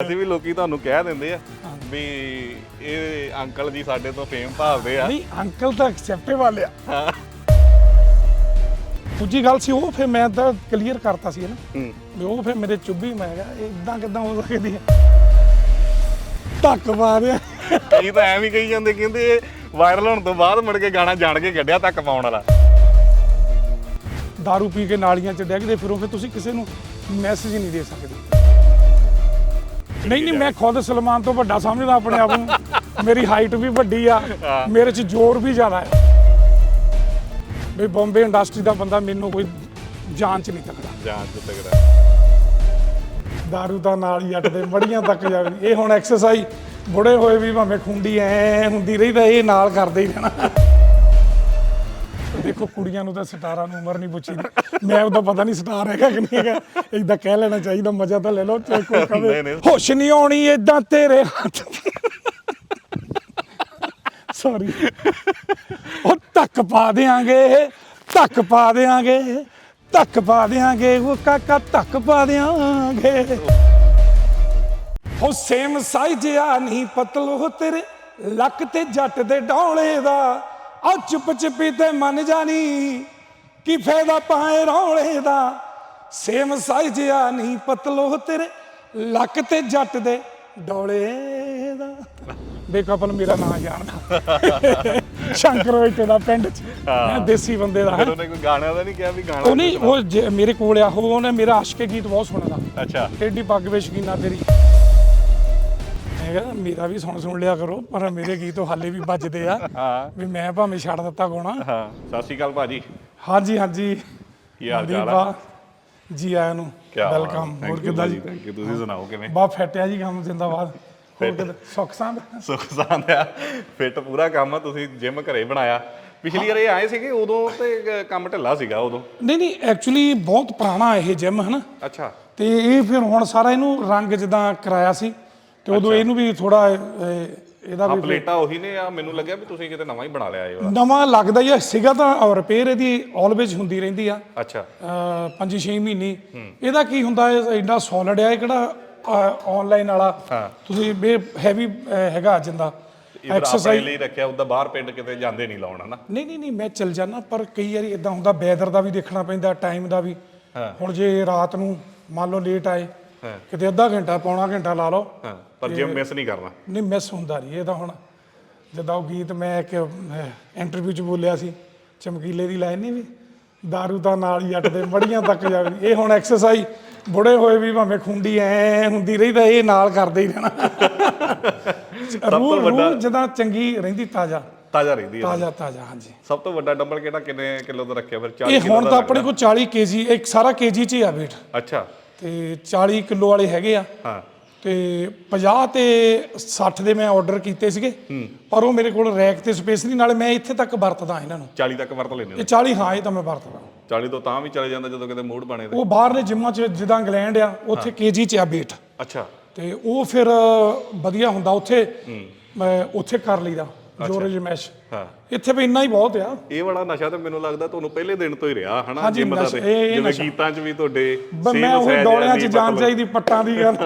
ਅਸੀਂ ਵੀ ਲੋਕੀ ਤੁਹਾਨੂੰ ਕਹਿ ਦਿੰਦੇ ਆ ਵੀ ਇਹ ਅੰਕਲ ਜੀ ਸਾਡੇ ਤੋਂ ਫੇਮ ਭਾਲਦੇ ਆ। ਨਹੀਂ ਅੰਕਲ ਤਾਂ ਐਕਸੈਪਟੇਬਲ ਆ। ਦੂਜੀ ਗੱਲ ਸੀ ਉਹ ਫਿਰ ਮੈਂ ਤਾਂ ਕਲੀਅਰ ਕਰਤਾ ਸੀ ਨਾ ਹੂੰ। ਵੀ ਉਹ ਫਿਰ ਮੇਰੇ ਚੁੱਭੀ ਮੈਂ ਕਿਹਾ ਇਦਾਂ ਕਿਦਾਂ ਹੋ ਸਕਦੀ ਹੈ ਧੱਕ ਮਾਰਿਆ ਕਈ ਤਾਂ ਐਵੇਂ ਹੀ ਕਹੀ ਜਾਂਦੇ ਕਹਿੰਦੇ ਵਾਇਰਲ ਹੋਣ ਤੋਂ ਬਾਅਦ ਮੁੜ ਕੇ ਗਾਣਾ ਜਾਣ ਕੇ ਕੱਢਿਆ ਤੱਕ ਪਾਉਣ ਵਾਲਾ। दारू ਪੀ ਕੇ ਨਾਲੀਆਂ 'ਚ ਡਿੱਗਦੇ ਫਿਰੋ ਫਿਰ ਤੁਸੀਂ ਕਿਸੇ ਨੂੰ ਮੈਸੇਜ ਨਹੀਂ ਦੇ ਸਕਦੇ। ਨਹੀਂ ਨਹੀਂ ਮੈਂ ਖੁਦ ਸਲਮਾਨ ਤੋਂ ਵੱਡਾ ਸਮਝਦਾ ਆਪਣੇ ਆਪ ਨੂੰ। ਮੇਰੀ ਹਾਈਟ ਵੀ ਵੱਡੀ ਆ। ਮੇਰੇ 'ਚ ਜ਼ੋਰ ਵੀ ਜ਼ਿਆਦਾ ਹੈ। ਵੀ ਬੰਬੇ ਇੰਡਸਟਰੀ ਦਾ ਬੰਦਾ ਮੈਨੂੰ ਕੋਈ ਜਾਂਚ ਨਹੀਂ ਤੱਕਦਾ। ਜਾਣ ਤੋਂ ਤਗੜਾ ਦਾਰੂ ਤਾਂ ਨਾਲ ਹੀ ਅੱਟਦੇ ਮੜੀਆਂ ਤੱਕ ਜਾਵੇ। ਇਹ ਹੁਣ ਐਕਸਰਸਾਈਜ਼ ਬੁੜੇ ਹੋਏ ਵੀ ਭਾਵੇਂ ਖੁੰਡੀ ਐ ਹੁੰਦੀ ਰਹੀ ਤਾਂ ਇਹ ਨਾਲ ਕਰਦੇ ਹੀ ਰਹਿਣਾ। ਦੇਖੋ ਕੁੜੀਆਂ ਨੂੰ ਤਾਂ ਸਟਾਰਾਂ ਨੂੰ ਉਮਰ ਨਹੀਂ ਪੁੱਛੀਦੀ। ਮੈਂ ਉਹਦਾ ਪਤਾ ਨਹੀਂ ਸਟਾਰ ਹੈਗਾ ਕਿ ਨਹੀਂ ਹੈਗਾ। ਇਦਾਂ ਕਹਿ ਲੈਣਾ ਚਾਹੀਦਾ ਮਜ਼ਾ ਤਾਂ ਲੈ ਲਓ ਚਾਹੇ ਕੋਈ ਕਵੇ ਨਹੀਂ। ਹੋਸ਼ ਨਹੀਂ ਆਉਣੀ ਇਦਾਂ ਤੇਰੇ ਹੱਥ ਸੌਰੀ ਉਹ ਧੱਕ ਪਾ ਦੇਾਂਗੇ ਧੱਕ ਪਾ ਦੇਾਂਗੇ ਧੱਕ ਪਾ ਦੇਾਂਗੇ ਉਹ ਕਾਕਾ ਧੱਕ ਪਾ ਦੇਾਂਗੇ ਹੋ ਸੇਮ ਸਾਈਜ਼ ਆ ਨਹੀਂ ਪਤਲੋ ਤੇਰੇ ਲੱਕ ਤੇ ਜੱਟ ਦੇ ਡੌਲੇ ਦਾ। ਆ ਚੁੱਪ ਚੁਪੀ ਤੇ ਮੰਨ ਜਾਣੀ ਕੀ ਫਾਇਦਾ ਪਾਏ ਰੌਲੇ ਦਾ। ਸੇਮ ਸਾਈਜ਼ ਆ ਨਹੀਂ ਪਤਲੋ ਤੇਰੇ ਲੱਕ ਤੇ ਜੱਟ ਦੇ ਡੌਲੇ ਦਾ। ਬੇਕਪਲ ਮੇਰਾ ਨਾਂ ਜਾਣਦਾ ਸ਼ੰਕਰ ਬੈਠੇ ਦਾ ਪਿੰਡ ਚ। ਮੈਂ ਦੇਸੀ ਬੰਦੇ ਦਾ ਉਹਨੇ ਕੋਈ ਗਾਣਿਆਂ ਦਾ ਨਹੀਂ ਕਿਹਾ ਵੀ ਗਾਣਾ ਉਹ ਨਹੀਂ ਉਹ ਮੇਰੇ ਕੋਲ ਆ ਉਹ ਉਹਨੇ ਮੇਰਾ ਆਸ਼ਕੇ ਗੀਤ ਬਹੁਤ ਸੁਣਦਾ। ਅੱਛਾ। ਟੇਡੀ ਪੱਗ ਵੇ ਸ਼ਕੀਨਾ ਤੇਰੀ। ਕਿਹਾ ਮੇਰਾ ਵੀ ਸੁਣ ਸੁਣ ਲਿਆ ਕਰੋ ਪਰ ਮੇਰੇ ਗੀਤ ਹਾਲੇ ਵੀ ਵੱਜਦੇ ਆ। ਹਾਂ। ਵੀ ਮੈਂ ਭਾਵੇਂ ਛੱਡ ਦਿੱਤਾ ਗਾਉਣਾ ਹਾਂ ਸਤਿ ਸ਼੍ਰੀ ਅਕਾਲ ਭਾਜੀ। ਹਾਂਜੀ ਹਾਂਜੀ। ਕੀ ਹਾਲ ਚਾਲ ਆ? ਜੀ ਆਇਆਂ ਨੂੰ ਵੈਲਕਮ। ਹੋਰ ਕਿੱਦਾਂ ਜੀ? ਥੈਂਕ ਯੂ ਤੁਸੀਂ ਸੁਣਾਓ ਕਿਵੇਂ? ਬਹੁਤ ਫਟਿਆ ਜੀ ਕੰਮ ਜਿੰਦਾਬਾਦ। ਸੁੱਖ ਸੰਦ? ਸੁਖ ਸਾਂਦ ਆ। ਫਿੱਟ ਪੂਰਾ ਕੰਮ ਆ ਤੁਸੀਂ ਜਿਮ ਘਰੇ ਬਣਾਇਆ। ਪਿਛਲੀ ਵਾਰ ਇਹ ਆਏ ਸੀਗੇ ਉਦੋਂ ਤੇ ਕੰਮ ਢਿੱਲਾ ਸੀਗਾ ਉਦੋਂ? ਨਹੀਂ ਨਹੀਂ ਐਕਚੁਅਲੀ ਬਹੁਤ ਪੁਰਾਣਾ ਇਹ ਜਿਮ ਹੈ ਨਾ ਅੱਛਾ। ਤੇ ਇਹ ਫਿਰ ਹੁਣ ਸਾਰਾ ਇਹਨੂੰ ਰੰਗ ਜਿੱਦਾਂ ਕਰਾਇਆ ਸੀ। ਤੇ ਉਦੋਂ ਇਹਨੂੰ ਵੀ ਥੋੜਾ ਇਹਦਾ ਆ ਵੀ ਪਲੇਟਾਂ ਉਹੀ ਨੇ ਆ ਮੈਨੂੰ ਲੱਗਿਆ ਵੀ ਤੁਸੀਂ ਕਿਤੇ ਨਵਾਂ ਹੀ ਬਣਾ ਲਿਆ ਇਹ ਵਾਲਾ। ਨਵਾਂ ਲੱਗਦਾ ਹੀ ਆ, ਸੀਗਾ ਤਾਂ ਰਿਪੇਅਰ ਇਹਦੀ ਆਲਵੇਜ਼ ਹੁੰਦੀ ਰਹਿੰਦੀ ਆ। ਅੱਛਾ। ਅਹ ਪੰਜ 6 ਮਹੀਨੇ ਇਹਦਾ ਕੀ ਹੁੰਦਾ ਹੈ ਐਡਾ ਸੋਲਿਡ ਆ ਇਹ ਕਿਹੜਾ ਆਨਲਾਈਨ ਵਾਲਾ। ਤੁਸੀਂ ਹੈਵੀ ਹੈਗਾ ਜਿੰਦਾ। ਇਧਰ ਆਪਣੇ ਲਈ ਰੱਖਿਆ ਉਹਦਾ ਬਾਹਰ ਪਿੰਡ ਕਿਤੇ ਜਾਂਦੇ ਨਹੀਂ ਲਾਉਣ ਹਨਾ? ਨਹੀਂ ਨਹੀਂ ਨਹੀਂ ਮੈਂ ਚੱਲ ਜਾਣਾ ਪਰ ਕਈ ਵਾਰੀ ਇਦਾਂ ਹੁੰਦਾ ਵੈਦਰ ਦਾ ਵੀ ਦੇਖਣਾ ਪੈਂਦਾ ਟਾਈਮ ਦਾ ਵੀ। ਹੁਣ ਜੇ ਰਾਤ ਨੂੰ ਮੰਨ ਲਓ ਲੇਟ ਆਏ ਹਾਂ। ਕਿਤੇ ਅੱਧਾ ਘੰਟਾ ਪੌਣਾ ਘੰਟਾ ਲਾ ਲਓ। ਹਾਂ ਪਰ ਜਿਮ ਮਿਸ ਨਹੀਂ ਕਰਨਾ। ਨਹੀਂ ਮਿਸ ਹੁੰਦਾ ਨਹੀਂ ਇਹ ਤਾਂ ਹੁਣ ਜਦੋਂ ਉਹ ਗੀਤ ਮੈਂ ਇੱਕ ਇੰਟਰਵਿਊ 'ਚ ਬੋਲਿਆ ਸੀ ਚਮਕੀਲੇ ਦੀ ਲਾਈਨ ਨਹੀਂ ਵੀ दारू ਤਾਂ ਨਾਲ ਹੀ ਅੱਟਦੇ ਮੜੀਆਂ ਤੱਕ ਜਾਵੇ। ਇਹ ਹੁਣ ਐਕਸਰਸਾਈਜ਼ ਬੁੜੇ ਹੋਏ ਵੀ ਭਾਵੇਂ ਖੁੰਡੀ ਐ ਹੁੰਦੀ ਰਹੀ ਤਾਂ ਇਹ ਨਾਲ ਕਰਦੇ ਹੀ ਰਹਿਣਾ। ਰੂਹ ਰੂਹ ਜਦਾਂ ਚੰਗੀ ਰਹਿੰਦੀ ਤਾਜ਼ਾ। ਤਾਜ਼ਾ ਰਹਿੰਦੀ ਹੈ। ਤਾਜ਼ਾ ਤਾਜ਼ਾ ਹਾਂਜੀ। ਸਭ ਤੋਂ ਵੱਡਾ ਡੰਬਲ ਕਿਹੜਾ ਕਿੰਨੇ ਕਿਲੋ ਦਾ ਰੱਖਿਆ ਫਿਰ? 40 ਇਹ ਹੁਣ ਤਾਂ ਆਪਣੇ ਕੋਲ 40 ਕੇਜੀ ਇੱਕ ਸਾਰਾ ਕੇਜੀ 'ਚ ਹੀ ਆ weight ਅੱਛਾ। ਤੇ 40 ਕਿਲੋ ਵਾਲੇ ਹੈਗੇ ਆ। ਹਾਂ। ਤੇ 50 ਤੇ 60 ਦੇ ਮੈਂ ਆਰਡਰ ਕੀਤੇ ਸੀਗੇ। ਪਰ ਉਹ ਮੇਰੇ ਕੋਲ ਰੈਕ ਤੇ ਸਪੇਸ ਨਹੀਂ ਨਾਲੇ ਮੈਂ ਇੱਥੇ ਤੱਕ ਵਰਤਦਾ ਇਹਨਾਂ ਨੂੰ। 40 ਤੱਕ ਵਰਤ ਲੈਂਦੇ ਇਹ 40 ਹਾਂ ਇਹ ਤਾਂ ਮੈਂ ਵਰਤਦਾ। 40 ਤੋਂ ਤਾਂ ਵੀ ਚਲੇ ਜਾਂਦਾ ਜਦੋਂ ਕਿਤੇ ਮੂਡ ਬਣੇ ਤੇ। ਉਹ ਬਾਹਰਲੇ ਜਿੰਮਾਂ 'ਚ ਜਿੱਦਾਂ ਇੰਗਲੈਂਡ ਆ ਉੱਥੇ ਕੇਜੀ 'ਚ ਆ weight ਅੱਛਾ। ਤੇ ਉਹ ਫਿਰ ਵਧੀਆ ਹੁੰਦਾ ਉੱਥੇ। ਮੈਂ ਉੱਥੇ ਕਰ ਲਈਦਾ। ਜੋਰਜ ਮੈਸ਼ ਹਾਂ। ਇੱਥੇ ਵੀ ਇੰਨਾ ਹੀ ਬਹੁਤ ਆ। ਇਹ ਵਾਲਾ ਨਸ਼ਾ ਤੇ ਮੈਨੂੰ ਲੱਗਦਾ ਤੁਹਾਨੂੰ ਪਹਿਲੇ ਦਿਨ ਤੋਂ ਹੀ ਰਿਹਾ ਹਨਾ ਜਿਮ ਦਾ ਤੇ। ਜਿਵੇਂ। ਗੀਤਾਂ 'ਚ ਵੀ ਤੁਹਾਡੇ ਮੈਂ ਉਹ ਡੋਲਿਆਂ 'ਚ ਜਾਣ ਚਾਹੀਦੀ ਪੱਟਾਂ ਦੀ ਗੱਲ।